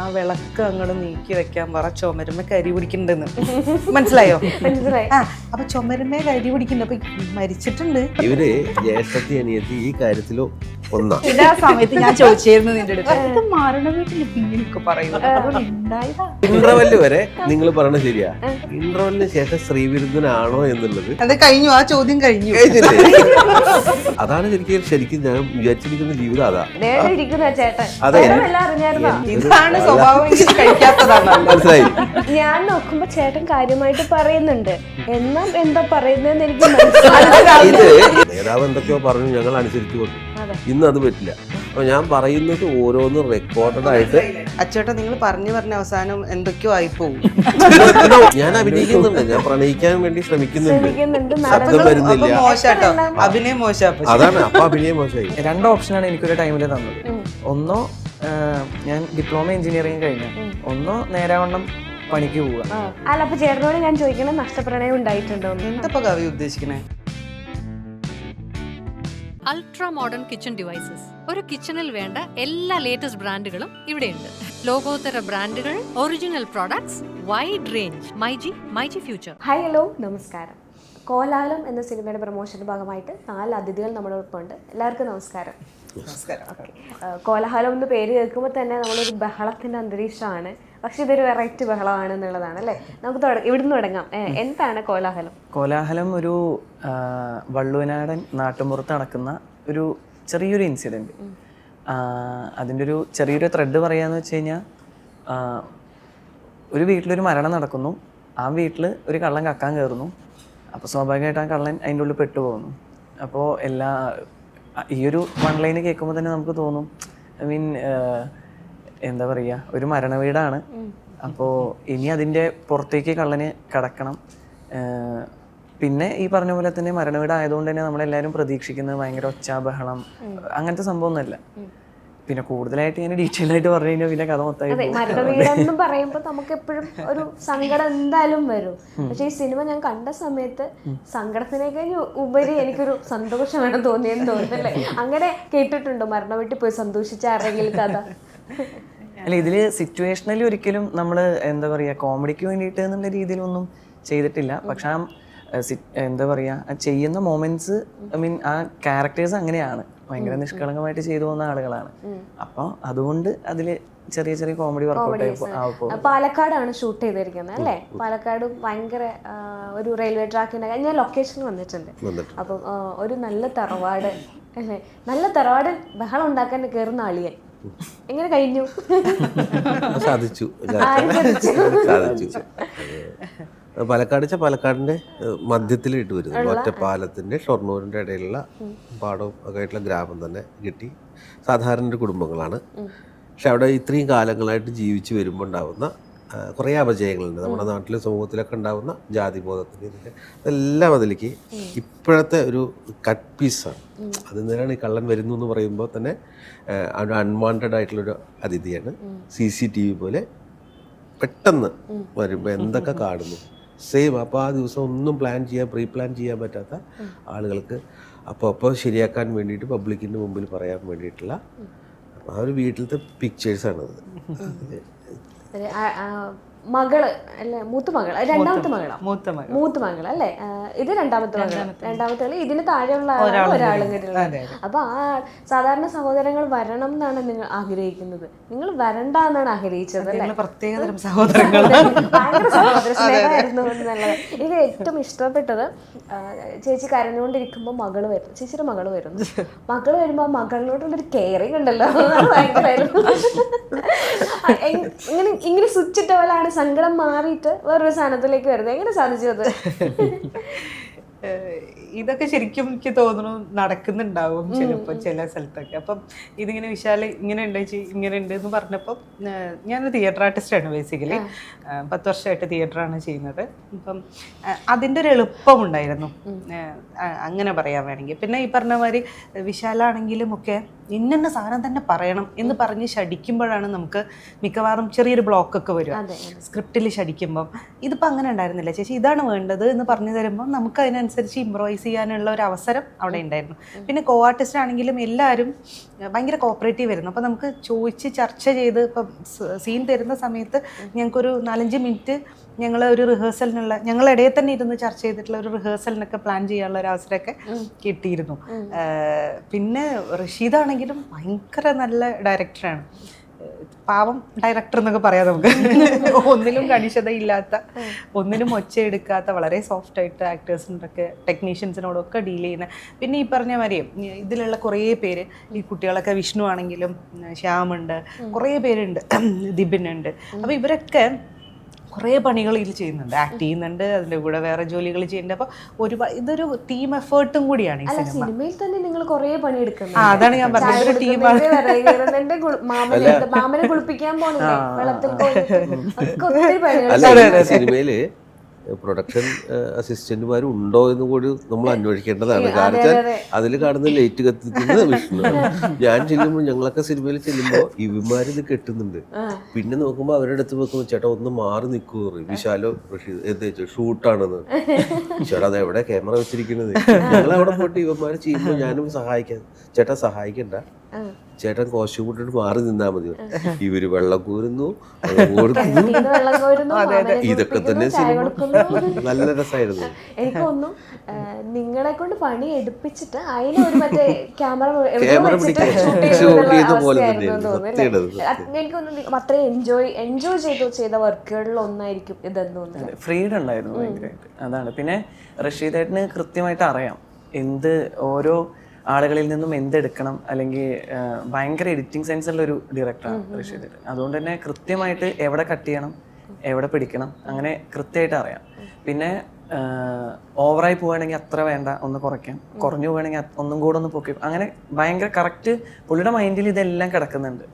ആ വിളക്ക് അങ്ങോട്ട് നീക്കി വെക്കാൻ പറ ചുമരുമ കരി പിടിക്കണ്ടെന്ന്. മനസ്സിലായോ? മനസ്സിലായി. ആ അപ്പൊ ചുമരുമേ കരി പിടിക്കണ്ട. അപ്പൊ മരിച്ചിട്ടുണ്ട്. ഇവർ ജ്യേഷ്ഠത്തി അനിയത്തി ഈ കാര്യത്തിലും ഒന്നാ. ഇതാ സമയത്ത് ഞാൻ ചോദിച്ചിരുന്നു നിന്റെ അടുത്ത്. ഇത് മരണ വീട്ടിൽ പിന്നൊക്കെ പറയുന്നു അതുകൊണ്ട് ഉണ്ടായതാ ഇന്റർവെൽ വരെ നിങ്ങൾ പറഞ്ഞ ശരിയാ. ഇന്റർവെല്ലിന് ശേഷം ശ്രീവിരുദ്ധനാണോ എന്നുള്ളത് അത് കഴിഞ്ഞു. ആ ചോദ്യം കഴിഞ്ഞു? അതാണ് ശരിക്കും ശരിക്കും ഞാൻ വിചാരിച്ചിരിക്കുന്ന ജീവിതം അതാ. ഇതാണ് സ്വഭാവം കഴിക്കാത്തതാണ് മനസ്സിലായി. ഞാൻ നോക്കുമ്പോ ചേട്ടൻ കാര്യമായിട്ട് പറയുന്നുണ്ട്. എന്നാ എന്താ പറയുന്നതെന്ന് എനിക്ക് മനസ്സിലായി ഇത് നേതാവ് എന്തൊക്കെയോ പറഞ്ഞു ഞങ്ങൾ അനുസരിച്ചു കൊണ്ടു. അതെ. ഇന്ന് അത് പറ്റില്ല. അപ്പൊ ഞാൻ പറയുന്നത് ഓരോന്ന് റെക്കോർഡഡ് ആയിട്ട് അച്ചോട്ടാ നിങ്ങൾ പറഞ്ഞു പറഞ്ഞ അവസാനം എന്തൊക്കെയോ ആയി പോകും ഞാൻ അഭിനയിക്കുന്നുണ്ട്. ഞാൻ പ്രണയിക്കാൻ വേണ്ടി ശ്രമിക്കുന്നുണ്ട്. ശബ്ദം വരുന്നില്ല. മോശാട്ടോ? അഭിനയം മോശം അതാണ്. അപ്പൊ അഭിനയം മോശമായി രണ്ട് ഓപ്ഷനാണ് എനിക്കൊരു ടൈമിൽ തന്നത്. ഒന്നോ ഞാൻ ഡിപ്ലോമ എഞ്ചിനീയറിംഗ് കഴിഞ്ഞ. ഒന്നോ നേരാവണ്ണം പണിക്ക് പോവുക. അല്ല അപ്പൊ ചേട്ടനോട് ഞാൻ ചോദിക്കണം നഷ്ടപ്രണയം ഉണ്ടായിട്ടുണ്ടോ എന്താ എന്തപ്പോ കവി ഉദ്ദേശിക്കണേ? അൾട്രാ മോഡേൺ കിച്ചൺ ഡിവൈസസ് ഒരു കിച്ചണിൽ വേണ്ട എല്ലാ ലേറ്റസ്റ്റ് ബ്രാൻഡുകളും ഇവിടെയുണ്ട്. ലോകോത്തര ബ്രാൻഡുകൾ original products wide range myG myG future hi hello നമസ്കാരം. കോലാലം എന്ന സിനിമയുടെ പ്രൊമോഷന്റെ ഭാഗമായിട്ട് നാല് അതിഥികൾ നമ്മളോടൊപ്പം ഉണ്ട് എല്ലാവർക്കും നമസ്കാരം. നമസ്കാരം. കോലാഹലം എന്ന് പേര് കേൾക്കുമ്പോൾ തന്നെ നമ്മളൊരു ബഹളത്തിന്റെ അന്തരീക്ഷമാണ്. പക്ഷെ ഇതൊരു വെറൈറ്റി ബഹളമാണ് എന്നുള്ളതാണ് അല്ലേ? നമുക്ക് ഇവിടുന്ന് തുടങ്ങാം. എന്താണ് കോലാഹലം? കോലാഹലം ഒരു വള്ളുവനാടൻ നാട്ടുമ്പുറത്ത് നടക്കുന്ന ഒരു ചെറിയൊരു ഇൻസിഡന്റ് അതിന്റെ ഒരു ചെറിയൊരു ത്രെഡ് പറയാന്ന് വെച്ച് കഴിഞ്ഞാൽ ഒരു വീട്ടിലൊരു മരണം നടക്കുന്നു. ആ വീട്ടിൽ ഒരു കള്ളൻ കക്കാൻ കയറുന്നു അപ്പോൾ സ്വാഭാവികമായിട്ട് ആ കള്ളൻ അതിന്റെ ഉള്ളിൽ പെട്ടുപോകുന്നു. അപ്പോൾ എല്ലാ ഈ ഒരു വൺ ലൈന് കേൾക്കുമ്പോൾ തന്നെ നമുക്ക് തോന്നും ഐ മീൻ എന്താ പറയുക ഒരു മരണ വീടാണ് അപ്പോൾ ഇനി അതിന്റെ പുറത്തേക്ക് കള്ളന് കടക്കണം. പിന്നെ ഈ പറഞ്ഞ പോലെ തന്നെ മരണ വീട് ആയതുകൊണ്ട് തന്നെ നമ്മളെല്ലാവരും പ്രതീക്ഷിക്കുന്നത് ഭയങ്കര ഒച്ച ബഹളം അങ്ങനത്തെ സംഭവമൊന്നുമല്ല. പിന്നെ കൂടുതലായിട്ട് ഞാൻ ഡീറ്റെയിൽ ആയിട്ട് പറഞ്ഞു കഴിഞ്ഞാൽ പിന്നെ കഥ മൊത്തമായി മരണവീടെന്ന് പറയുമ്പോൾ നമുക്ക് എപ്പോഴും ഒരു സങ്കടം എന്തായാലും വരും. പക്ഷെ ഈ സിനിമ ഞാൻ കണ്ട സമയത്ത് സങ്കടത്തിനേക്കാൾ ഉപരി എനിക്കൊരു സന്തോഷമാണ് തോന്നിയെന്ന് തോന്നുന്നല്ലേ അങ്ങനെ കേട്ടിട്ടുണ്ടോ? മരണ വീട്ടിൽ പോയി സന്തോഷിച്ച ആരെങ്കിലും കഥ? അല്ല ഇതിൽ സിറ്റുവേഷണലി ഒരിക്കലും നമ്മൾ എന്താ പറയുക കോമഡിക്ക് വേണ്ടിയിട്ട് എന്നുള്ള രീതിയിലൊന്നും ചെയ്തിട്ടില്ല. പക്ഷെ ആ എന്താ പറയുക ആ ചെയ്യുന്ന മൊമെന്റ്സ് ഐ മീൻ ആ ക്യാരക്ടേഴ്സ് അങ്ങനെയാണ്. ഭയങ്കര നിഷ്കളങ്കമായിട്ട് ചെയ്തു പോകുന്ന ആളുകളാണ്. അപ്പോൾ അതുകൊണ്ട് അതിൽ ചെറിയ ചെറിയ കോമഡി വർക്കൗട്ട് പാലക്കാടാണ് ഷൂട്ട് ചെയ്തിരിക്കുന്നത് അല്ലേ? പാലക്കാട് ഭയങ്കര ഒരു റെയിൽവേ ട്രാക്കിന്റെ ഞാൻ ലൊക്കേഷൻ വന്നിട്ടുണ്ട്. വന്നിട്ടുണ്ട്. അപ്പം ഒരു നല്ല തറവാട് അല്ലേ? നല്ല തറവാട് ബഹളം ഉണ്ടാക്കാൻ കയറുന്ന അളിയൻ. എങ്ങനെ കഴിഞ്ഞു? സാധിച്ചു? സാധിച്ചു. പാലക്കാട് വെച്ചാൽ പാലക്കാടിന്റെ മധ്യത്തിൽ ഇട്ട് വരുന്നത്. ഒറ്റപ്പാലത്തിന്റെ ഷൊർണൂരിന്റെ ഇടയിലുള്ള പാടവും ഒക്കെ ആയിട്ടുള്ള ഗ്രാമം തന്നെ കിട്ടി. സാധാരണ കുടുംബങ്ങളാണ്. പക്ഷെ അവിടെ ഇത്രയും കാലങ്ങളായിട്ട് ജീവിച്ചു വരുമ്പോൾ ഉണ്ടാവുന്ന കുറേ അപജയങ്ങളുണ്ട്. നമ്മുടെ നാട്ടിൽ സമൂഹത്തിലൊക്കെ ഉണ്ടാകുന്ന ജാതിബോധത്തിന് ഇതൊക്കെ അതെല്ലാം അതിലേക്ക് ഇപ്പോഴത്തെ ഒരു കട്ട് പീസാണ്. അത് നിന്നാണ് ഈ കള്ളൻ വരുന്നു എന്ന് പറയുമ്പോൾ തന്നെ ഒരു അൺവാണ്ടഡ് ആയിട്ടുള്ളൊരു അതിഥിയാണ് സി സി ടി വി പോലെ പെട്ടെന്ന് വരുമ്പോൾ എന്തൊക്കെ കാണുന്നു. സെയിം അപ്പോൾ ആ ദിവസം ഒന്നും പ്ലാൻ ചെയ്യാൻ പ്രീ പ്ലാൻ ചെയ്യാൻ പറ്റാത്ത ആളുകൾക്ക് അപ്പോൾ അപ്പോൾ ശരിയാക്കാൻ വേണ്ടിയിട്ട് പബ്ലിക്കിന്റെ മുമ്പിൽ പറയാൻ വേണ്ടിയിട്ടുള്ള ആ ഒരു വീട്ടിലത്തെ പിക്ചേഴ്സാണത് I uh മകൾ അല്ലെ? മൂത്ത മകൾ രണ്ടാമത്തെ മകളാ? മൂത്ത മകൾ മൂത്ത മകൾ അല്ലേ? ഇത് രണ്ടാമത്തെ മകൾ രണ്ടാമത്തെ മകൾ. ഇതിന് താഴെയുള്ള ഒരാളും. അപ്പൊ ആ സാധാരണ സഹോദരങ്ങൾ വരണം എന്നാണ് നിങ്ങൾ ആഗ്രഹിക്കുന്നത്. നിങ്ങൾ വരണ്ട എന്നാണ് ആഗ്രഹിച്ചത് പ്രത്യേകതരം സഹോദരങ്ങൾ ഭയങ്കര സഹോദര സ്നേഹമായിരുന്നു എന്നുള്ളത് എനിക്ക് ഏറ്റവും ഇഷ്ടപ്പെട്ടത് ചേച്ചി കരഞ്ഞുകൊണ്ടിരിക്കുമ്പോൾ മകൾ വരും ചേച്ചിയുടെ മകൾ വരുന്നു. മകൾ വരുമ്പോൾ ആ മകളിനോടുള്ളൊരു കെയറിങ് ഉണ്ടല്ലോ. ഭയങ്കരമായിരുന്നു. ഇങ്ങനെ ഇങ്ങനെ സ്വിച്ച് ഇട്ട പോലെയാണ് സങ്കടം മാറിയിട്ട് വേറൊരു സാധനത്തിലേക്ക് വരുന്നത്. എങ്ങനെ സാധിച്ചു അത് ഇതൊക്കെ ശരിക്കും എനിക്ക് തോന്നുന്നു നടക്കുന്നുണ്ടാവും ചിലപ്പോൾ ചില സ്ഥലത്തൊക്കെ. അപ്പം ഇതിങ്ങനെ വിശാല ഇങ്ങനെ ഉണ്ട് ചേച്ചി ഇങ്ങനെ ഉണ്ട് എന്ന് പറഞ്ഞപ്പോൾ ഞാൻ തിയേറ്റർ ആർട്ടിസ്റ്റാണ് ബേസിക്കലി പത്ത് വർഷമായിട്ട് തിയേറ്ററാണ് ചെയ്യുന്നത്. അപ്പം അതിന്റെ ഒരു എളുപ്പമുണ്ടായിരുന്നു. അങ്ങനെ പറയാൻ വേണമെങ്കിൽ. പിന്നെ ഈ പറഞ്ഞ മാതിരി വിശാലാണെങ്കിലും ഒക്കെ ഇന്ന സാധനം തന്നെ പറയണം എന്ന് പറഞ്ഞ് ശടിക്കുമ്പോഴാണ് നമുക്ക് മിക്കവാറും ചെറിയൊരു ബ്ലോക്കൊക്കെ വരിക. അതെ സ്ക്രിപ്റ്റിൽ ശടിക്കുമ്പം. ഇതിപ്പോൾ അങ്ങനെ ഉണ്ടായിരുന്നില്ല. ചേച്ചി ഇതാണ് വേണ്ടത് എന്ന് പറഞ്ഞു തരുമ്പോൾ നമുക്ക് അതിനനുസരിച്ച് ഇമ്പ്രവൈസ് ചെയ്യാനുള്ള ഒരു അവസരം അവിടെ ഉണ്ടായിരുന്നു. പിന്നെ കോ ആർട്ടിസ്റ്റ് ആണെങ്കിലും എല്ലാവരും ഭയങ്കര കോപ്പറേറ്റീവ് ആയിരുന്നു. അപ്പോൾ നമുക്ക് ചോദിച്ച് ചർച്ച ചെയ്ത് ഇപ്പം സീൻ തരുന്ന സമയത്ത് ഞങ്ങൾക്കൊരു നാലഞ്ച് മിനിറ്റ് ഞങ്ങൾ ഒരു റിഹേഴ്സലിനുള്ള ഞങ്ങളിടയിൽ തന്നെ ഇരുന്ന് ചർച്ച ചെയ്തിട്ടുള്ള ഒരു റിഹേഴ്സലിനൊക്കെ പ്ലാൻ ചെയ്യാനുള്ള ഒരു അവസരമൊക്കെ കിട്ടിയിരുന്നു. പിന്നെ റഷീദാണെങ്കിലും ഭയങ്കര നല്ല ഡയറക്ടറാണ് പാവം ഡയറക്ടർ എന്നൊക്കെ പറയാം നമുക്ക്. ഒന്നിലും കണിശത ഇല്ലാത്ത ഒന്നിലും ഒച്ച എടുക്കാത്ത വളരെ സോഫ്റ്റ് ആയിട്ട് ആക്ടേഴ്സിനോടൊക്കെ ടെക്നീഷ്യൻസിനോടൊക്കെ ഡീൽ ചെയ്യുന്ന പിന്നെ ഈ പറഞ്ഞ മാതിരി ഇതിലുള്ള കുറേ പേര് ഈ കുട്ടികളൊക്കെ വിഷ്ണു ആണെങ്കിലും ശ്യാമുണ്ട് കുറേ പേരുണ്ട് ദിബിനുണ്ട്. അപ്പോൾ ഇവരൊക്കെ കുറേ പണികൾ ഇതിൽ ചെയ്യുന്നുണ്ട് ആക്ട് ചെയ്യുന്നുണ്ട് അതിന്റെ കൂടെ വേറെ ജോലികൾ ചെയ്യുന്നുണ്ട്. അപ്പോൾ ഒരു ഇതൊരു ടീം എഫേർട്ടും കൂടിയാണ് ഈ സിനിമ സിനിമയിൽ തന്നെ നിങ്ങൾ കുറേ പണി എടുക്കുന്നത് അതാണ് ഞാൻ പറഞ്ഞത്. ഒരു ടീമാണ് മാമനെ മാമനെ കുളിപ്പിക്കാൻ പോണില്ലേ? വെള്ളത്തിൽ ഒത്തിരി പണികൾ അല്ല സിനിമയിൽ പ്രൊഡക്ഷൻ അസിസ്റ്റന്റുമാർ ഉണ്ടോ എന്ന് കൂടി നമ്മൾ അന്വേഷിക്കേണ്ടതാണ്. കാരണം വെച്ചാൽ അതിൽ കാണുന്ന ലൈറ്റ് കത്തിക്കുന്നത് വിഷ്ണു. ഞാൻ ചെല്ലുമ്പോൾ ഞങ്ങളൊക്കെ സിനിമയിൽ ചെല്ലുമ്പോൾ ഇത് കെട്ടുന്നുണ്ട്. പിന്നെ നോക്കുമ്പോൾ അവരുടെ അടുത്ത് വെക്കുമ്പോൾ ചേട്ടാ ഒന്ന് മാറി നിൽക്കൂ വിശാലോ റഷീദ് എന്താ ഷൂട്ടാണെന്ന്. ചേട്ടാ അത് എവിടെ ക്യാമറ വെച്ചിരിക്കുന്നത്? ഞങ്ങൾ അവിടെ പോയിട്ട് ഇവന്മാർ ചെയ്യുമ്പോൾ ഞാനും സഹായിക്കാൻ ചേട്ടാ സഹായിക്കണ്ട. ചേട്ടൻ കോസ്റ്റ്യൂം ഇട്ടിട്ട് മാറി നിന്നാ മതി ഇവർ വെള്ളം കോരുന്നു ഇതൊക്കെ തന്നെ സിനിമ. നല്ല രസമായിരുന്നു എനിക്ക് തോന്നുന്നു നിങ്ങളെ കൊണ്ട് പണി എടുപ്പിച്ചിട്ട് അതിനൊരു മറ്റേ ക്യാമറ പോലെ തന്നെയായിരുന്നു. എനിക്ക് തോന്നുന്നു അത്രയും എൻജോയ് എൻജോയ് ചെയ്തു ചെയ്ത വർക്കുകളിൽ ഒന്നായിരിക്കും ഇതെന്ന് തോന്നുന്നു. ഫ്രീഡം ഉണ്ടായിരുന്നു ഭയങ്കരമായിട്ട് അതാണ്. പിന്നെ റഷീദേട്ടന് കൃത്യമായിട്ട് അറിയാം. എന്ത് ഓരോ ആളുകളിൽ നിന്നും എന്തെടുക്കണം അല്ലെങ്കിൽ ഭയങ്കര എഡിറ്റിംഗ് സെൻസ് ഉള്ള ഒരു ഡയറക്ടറാണ് റഷീദേട്ടൻ അതുകൊണ്ട് തന്നെ കൃത്യമായിട്ട് എവിടെ കട്ട് ചെയ്യണം എവിടെ പിടിക്കണം അങ്ങനെ കൃത്യമായിട്ട് അറിയാം. പിന്നെ ഓവറായി പോവുകയാണെങ്കിൽ അത്ര വേണ്ട ഒന്ന് കുറയ്ക്കാം. കുറഞ്ഞു പോവുകയാണെങ്കിൽ ഒന്നും കൂടെ ഒന്ന് പൊക്കി അങ്ങനെ ഭയങ്കര കറക്റ്റ് പുള്ളിയുടെ മൈൻഡിൽ ഇതെല്ലാം കിടക്കുന്നുണ്ട്.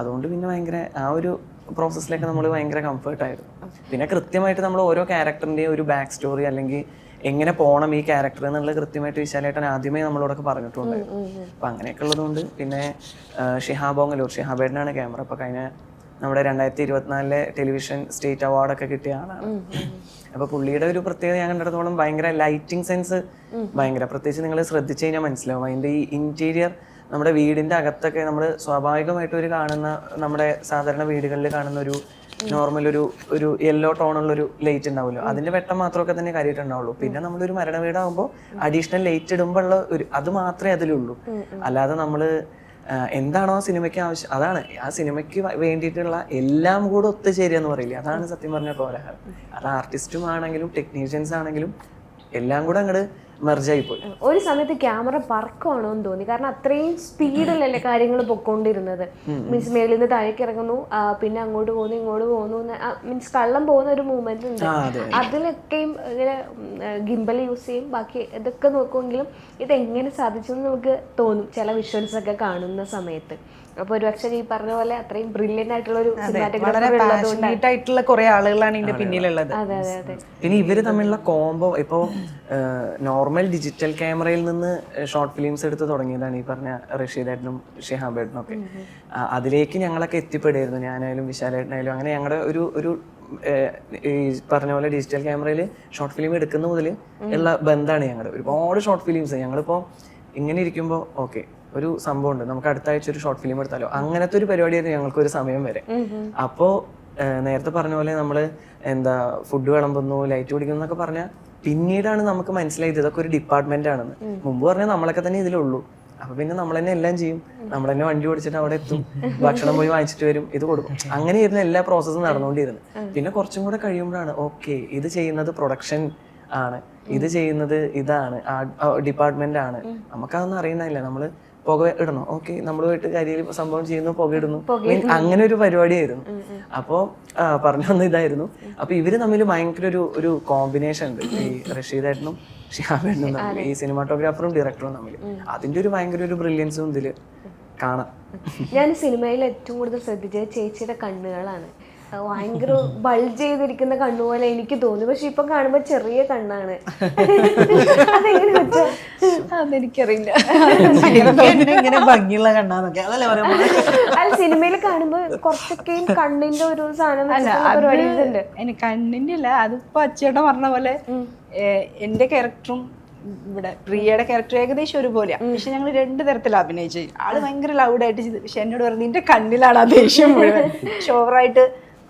അതുകൊണ്ട് പിന്നെ ഭയങ്കര ആ ഒരു പ്രോസസ്സിലേക്ക് നമ്മൾ ഭയങ്കര കംഫർട്ടായിരുന്നു പിന്നെ കൃത്യമായിട്ട് നമ്മൾ ഓരോ ക്യാരക്ടറിന്റെയും ഒരു ബാക്ക് സ്റ്റോറി അല്ലെങ്കിൽ എങ്ങനെ പോകണം ഈ ക്യാരക്ടർ എന്നുള്ളത് കൃത്യമായിട്ട് വിശാലേട്ടൻ ആദ്യമേ നമ്മളോടൊക്കെ പറഞ്ഞിട്ടുണ്ടായിരുന്നു അപ്പം അങ്ങനെയൊക്കെ ഉള്ളതുകൊണ്ട് പിന്നെ ഷിഹാബോങ്ങലൂർ ഷിഹാബേട്ടനാണ് ക്യാമറ അപ്പൊ കഴിഞ്ഞ നമ്മുടെ രണ്ടായിരത്തി ഇരുപത്തിനാലിലെ ടെലിവിഷൻ സ്റ്റേറ്റ് അവാർഡൊക്കെ കിട്ടിയ ആളാണ്. അപ്പൊ പുള്ളിയുടെ ഒരു പ്രത്യേകത ഞാൻ കണ്ടിടത്തോളം ഭയങ്കര ലൈറ്റിംഗ് സെൻസ് ഭയങ്കര. പ്രത്യേകിച്ച് നിങ്ങൾ ശ്രദ്ധിച്ചു കഴിഞ്ഞാൽ മനസ്സിലാവും. അതിന്റെ ഈ ഇന്റീരിയർ നമ്മുടെ വീടിന്റെ അകത്തൊക്കെ നമ്മൾ സ്വാഭാവികമായിട്ട് ഒരു കാണുന്ന നമ്മുടെ സാധാരണ വീടുകളിൽ കാണുന്ന ഒരു നോർമൽ ഒരു ഒരു യെല്ലോ ടോണുള്ള ഒരു ലൈറ്റ് ഉണ്ടാവുമല്ലോ. അതിന്റെ വെട്ടം മാത്രമൊക്കെ തന്നെ കാര്യമായിട്ടുണ്ടാവുള്ളൂ. പിന്നെ നമ്മളൊരു മരണ വീടാകുമ്പോൾ അഡീഷണൽ ലൈറ്റ് ഇടുമ്പോൾ ഉള്ള ഒരു അത് മാത്രമേ അതിലുള്ളൂ. അല്ലാതെ നമ്മൾ എന്താണോ ആ സിനിമയ്ക്ക് ആവശ്യം അതാണ്. ആ സിനിമയ്ക്ക് വേണ്ടിയിട്ടുള്ള എല്ലാം കൂടെ ഒത്തുചേരുക എന്ന് പറയില്ലേ? അതാണ് സത്യം പറഞ്ഞ കോലാഹലം. അത് ആർട്ടിസ്റ്റും ആണെങ്കിലും ടെക്നീഷ്യൻസ് ആണെങ്കിലും എല്ലാം കൂടെ അങ്ങോട്ട് മെർജായി പോയി ഒരു സമയത്ത് ക്യാമറ പറക്കുവാണോ എന്ന് തോന്നി. കാരണം അത്രയും സ്പീഡിലല്ലേ കാര്യങ്ങൾ പൊക്കോണ്ടിരുന്നത്. മീൻസ് മേളിൽ നിന്ന് താഴേക്ക് ഇറങ്ങുന്നു പിന്നെ അങ്ങോട്ട് പോകുന്നു ഇങ്ങോട്ട് പോകുന്നു മീൻസ് കള്ളം പോകുന്ന ഒരു മൂവ്മെന്റ് ഉണ്ട്. അതിലൊക്കെയും ഇങ്ങനെ ഗിംബൽ യൂസ് ചെയ്യും. ബാക്കി ഇതൊക്കെ നോക്കുമെങ്കിലും ഇത് എങ്ങനെ സാധിച്ചു എന്ന് നമുക്ക് തോന്നും. ചില വിഷ്വൽസ് ഒക്കെ കാണുന്ന സമയത്ത്. അപ്പൊ ഒരുപക്ഷെ ഈ പറഞ്ഞ പോലെ അത്രയും ബ്രില്യന്റ് ആയിട്ടുള്ള ഒരു വളരെ പാഷനേറ്റ് ആയിട്ടുള്ള കുറെ ആളുകളാണ് ഇതിന്റെ പിന്നിലുള്ളത്. അതെ അതെ അതെ. പിന്നെ ഇവർ തമ്മിലുള്ള കോംബോ ഇപ്പോ നോർമൽ ഡിജിറ്റൽ ക്യാമറയിൽ നിന്ന് ഷോർട്ട് ഫിലിംസ് എടുത്ത് തുടങ്ങിയതാണ് ഈ പറഞ്ഞ റഷീദേട്ടനും ഷിഹാബേട്ടനും ഒക്കെ. അതിലേക്ക് ഞങ്ങളൊക്കെ എത്തിപ്പെടുമായിരുന്നു ഞാനായാലും വിശാലേട്ടനായാലും. അങ്ങനെ ഞങ്ങളുടെ ഒരു ഒരു ഈ പറഞ്ഞ പോലെ ഡിജിറ്റൽ ക്യാമറയിൽ ഷോർട്ട് ഫിലിം എടുക്കുന്ന മുതൽ ഉള്ള ബന്ധമാണ് ഞങ്ങളുടെ ഒരുപാട് ഷോർട്ട് ഫിലിംസ് ഞങ്ങളിപ്പോൾ ഇങ്ങനെ ഇരിക്കുമ്പോൾ ഓക്കെ ഒരു സംഭവം ഉണ്ട് നമുക്ക് അടുത്ത ആഴ്ച ഒരു ഷോർട്ട് ഫിലിം എടുത്താലോ? അങ്ങനത്തെ ഒരു പരിപാടിയായിരുന്നു ഞങ്ങൾക്ക് ഒരു സമയം വരെ. അപ്പോ നേരത്തെ പറഞ്ഞ പോലെ നമ്മൾ എന്താ ഫുഡ് വിളമ്പുന്നു ലൈറ്റ് കുടിക്കുന്നു എന്നൊക്കെ പറഞ്ഞാൽ പിന്നീടാണ് നമുക്ക് മനസ്സിലായത് ഇതൊക്കെ ഒരു ഡിപ്പാർട്ട്മെന്റ് ആണെന്ന്. മുമ്പ് പറഞ്ഞാൽ നമ്മളൊക്കെ തന്നെ ഇതിലുള്ളൂ. അപ്പൊ പിന്നെ നമ്മൾ തന്നെ എല്ലാം ചെയ്യും. നമ്മൾ തന്നെ വണ്ടി ഓടിച്ചിട്ട് അവിടെ എത്തും. ഭക്ഷണം പോയി വാങ്ങിച്ചിട്ട് വരും. ഇത് കൊടുക്കും. അങ്ങനെ ഇരുന്ന എല്ലാ പ്രോസസ്സും നടന്നുകൊണ്ടിരുന്നു പിന്നെ കുറച്ചും കൂടെ കഴിയുമ്പോഴാണ് ഓക്കെ ഇത് ചെയ്യുന്നത് പ്രൊഡക്ഷൻ ആണ്. ഇത് ചെയ്യുന്നത് ഇതാണ്. ഡിപ്പാർട്ട്മെന്റ് ആണ്. നമുക്കതൊന്നും അറിയുന്നില്ല നമ്മൾ പുക ഇടണം? ഓക്കെ നമ്മൾ പോയിട്ട് കരിയിൽ സംഭവം ചെയ്യുന്നു പുക ഇടുന്നു. അങ്ങനെ ഒരു പരിപാടിയായിരുന്നു. അപ്പോ പറഞ്ഞു വന്ന ഇതായിരുന്നു. അപ്പൊ ഇവർ തമ്മിൽ ഭയങ്കര ഒരു ഒരു കോമ്പിനേഷൻ ഉണ്ട്. ഈ റഷീദായിട്ടും ഷിഹാബേട്ടനും തമ്മിൽ ഈ സിനിമാറ്റോഗ്രാഫറും ഡയറക്ടറും തമ്മിൽ അതിന്റെ ഒരു ഭയങ്കര ഒരു ബ്രില്യൻസും ഇതിൽ കാണാം. ഞാൻ സിനിമയിൽ ഏറ്റവും കൂടുതൽ ശ്രദ്ധിച്ചത് ചേച്ചിയുടെ കണ്ണുകളാണ്. ഭയങ്കര ബൾജ് ചെയ്തിരിക്കുന്ന കണ്ണുപോലെ എനിക്ക് തോന്നി. പക്ഷെ ഇപ്പൊ കാണുമ്പോ ചെറിയ കണ്ണാണ്. അതെങ്ങനെ വെച്ചാ? അതെനിക്കറിയില്ല. ഇങ്ങനെ ഭംഗിയുള്ള കണ്ണാന്നൊക്കെ. അല്ല സിനിമയിൽ കാണുമ്പോ കുറച്ചൊക്കെയും കണ്ണിന്റെ ഒരു സാധനം പരിപാടി കണ്ണിന്റെ അല്ല അതിപ്പോ അച്ചേട്ടൻ പറഞ്ഞ പോലെ എന്റെ ക്യാരക്ടറും ഇവിടെ പ്രിയയുടെ ക്യാരക്ടർ ഏകദേശം ഒരുപോലെയാണ് പക്ഷെ ഞങ്ങൾ രണ്ട് തരത്തിൽ അഭിനയിച്ചു ആൾ ഭയങ്കര ലൗഡായിട്ട് ചെയ്തു. പക്ഷെ എന്നോട് പറഞ്ഞു നിന്റെ കണ്ണിലാണ് ആ ദേഷ്യം മുഴുവൻ. പക്ഷെ ഓവറായിട്ട്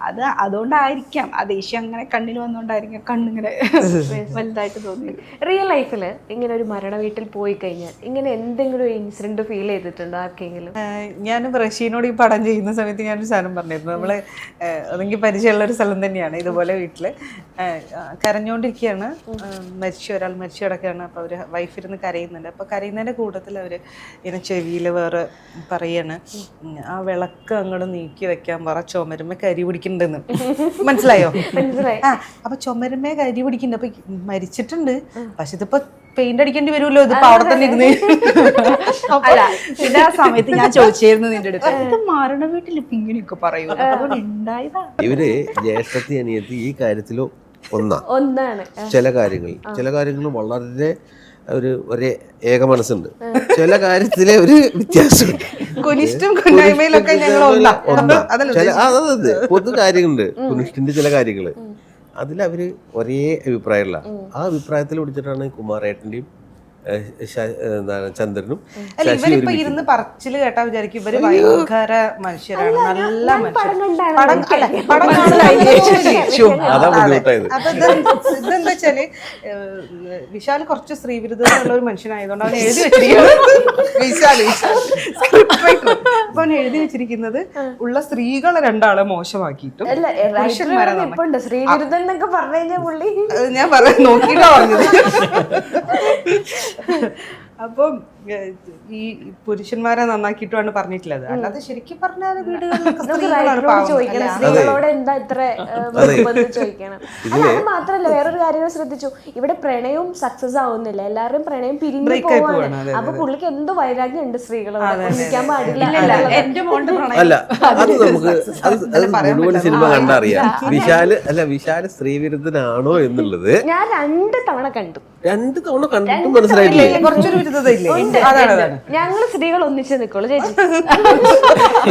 അത് അതുകൊണ്ടായിരിക്കാം. ആ ദേഷ്യം അങ്ങനെ കണ്ണിൽ വന്നുകൊണ്ടായിരിക്കാം കണ്ണിങ്ങനെ വലുതായിട്ട് തോന്നി റിയൽ ലൈഫിൽ ഇങ്ങനെ ഒരു മരണ വീട്ടിൽ പോയി കഴിഞ്ഞാൽ ഇങ്ങനെ എന്തെങ്കിലും ഒരു ഇൻസിഡന്റ് ഫീൽ ചെയ്തിട്ടുണ്ടോ ആർക്കെങ്കിലും? ഞാൻ റഷീനോട് ഈ പടം ചെയ്യുന്ന സമയത്ത് ഞാനൊരു സാധനം പറഞ്ഞിരുന്നു. നമ്മൾ അതെങ്കിൽ പരിചയമുള്ള ഒരു സ്ഥലം തന്നെയാണ് ഇതുപോലെ വീട്ടിൽ. കരഞ്ഞുകൊണ്ടിരിക്കുകയാണ് മരിച്ചു ഒരാൾ മരിച്ചു കിടക്കുകയാണ്. അപ്പോൾ അവർ വൈഫിരുന്ന് കരയുന്നുണ്ട്. അപ്പോൾ കരയുന്നതിന്റെ കൂട്ടത്തിൽ അവർ ഇങ്ങനെ ചെവിയിൽ വേറെ പറയാണ്. ആ വിളക്ക് അങ്ങോട്ട് നീക്കി വെക്കാൻ പറ ചുമരുമേ കരി പിടിക്കണ്ടെന്ന് മനസ്സിലായോ? മനസ്സിലായി. ആ അപ്പൊ ചുമരുമേ കരി പിടിക്കുന്നുണ്ട് അപ്പൊ മരിച്ചിട്ടുണ്ട്. പക്ഷെ ഇതിപ്പോ പെയിന്റ് അടിക്കേണ്ടി വരുമല്ലോ. ഇതിപ്പോ അവിടെ തന്നെ ഇരുന്ന്. അല്ല പിന്നെ ആ സമയത്ത് ഞാൻ ചോദിച്ചായിരുന്നു നിന്റെ അടുത്ത്. ഇത് മരണ വീട്ടിൽ ഇപ്പൊ ഇങ്ങനെയൊക്കെ പറയൂ? ഇവർ ജ്യേഷ്ഠത്തി അനിയത്തി ഈ കാര്യത്തിലോ ഒന്നാണ്. ചില കാര്യങ്ങൾ. ചില കാര്യങ്ങൾ വളരെ ഒരു ഒരേ ഏക മനസ്സുണ്ട്. ചില കാര്യത്തിലെ ഒരു വ്യത്യാസം കുനിഷ്ടും കുന്നായ്മയിലൊക്കെ ഞങ്ങൾ അതെ. പൊതു കാര്യങ്ങളുണ്ട്. കുനിഷ്ടിന്റെ ചില കാര്യങ്ങൾ. അതിലവര് ഒരേ അഭിപ്രായമുള്ള. ആ അഭിപ്രായത്തിൽ പിടിച്ചിട്ടാണ് കുമാരേട്ടന്റെയും എന്താണ് ചന്ദ്രനും ഇവരിപ്പോ ഇരുന്ന് പറച്ചിൽ കേട്ടാ വിചാരിക്കും ഇവർ ഭയങ്കര മനുഷ്യരാണ്. നല്ല ഇതെന്താ വെച്ചാൽ വിശാൽ കുറച്ച് സ്ത്രീവിരുദ്ധമുള്ള ഒരു മനുഷ്യനായതുകൊണ്ട് അവൻ എഴുതി വെച്ചിരിക്കുന്നത്. അപ്പൊ അവൻ എഴുതി വെച്ചിരിക്കുന്നത് ഉള്ള സ്ത്രീകളെ രണ്ടാളെ മോശമാക്കിയിട്ടും ശ്രീവിരുദ്ധൻ എന്നൊക്കെ പറഞ്ഞു കഴിഞ്ഞാൽ പുള്ളി ഞാൻ പറയാൻ നോക്കിയിട്ടാ പറഞ്ഞത്. അപ്പം ഈ പുരുഷന്മാരെ നന്നാക്കിയിട്ടുമാണ് പറഞ്ഞിട്ടുള്ളത്. അല്ലാതെ ശരിക്കും പറഞ്ഞാൽ? സ്ത്രീകളോട് എന്താ ഇത്ര ചോദിക്കണം. അത് മാത്രല്ല വേറൊരു കാര്യം ശ്രദ്ധിച്ചു. ഇവിടെ പ്രണയവും സക്സസ് ആവുന്നില്ല. എല്ലാവരും പ്രണയം പിരിഞ്ഞു പോവാണ്. അപ്പൊ പുള്ളിക്ക് എന്തോ വൈരാഗ്യം ഉണ്ട് സ്ത്രീകളോട്? ഒന്നിക്കാൻ പാടില്ല അല്ല അത് നമുക്ക് അത് മുഴുവൻ സിനിമ കണ്ടറിയാം. വിശാൽ അല്ല വിശാൽ സ്ത്രീവിരുദ്ധനാണോ എന്നുള്ളത് ഞാൻ രണ്ട് തവണ കണ്ടു. രണ്ട് തവണ കണ്ടിട്ടും മനസ്സിലായില്ലേ കുറച്ചൊരു അതാണ് ഞങ്ങൾ സ്ത്രീകൾ ഒന്നിച്ച് നിൽക്കുള്ളൂ ചേച്ചി.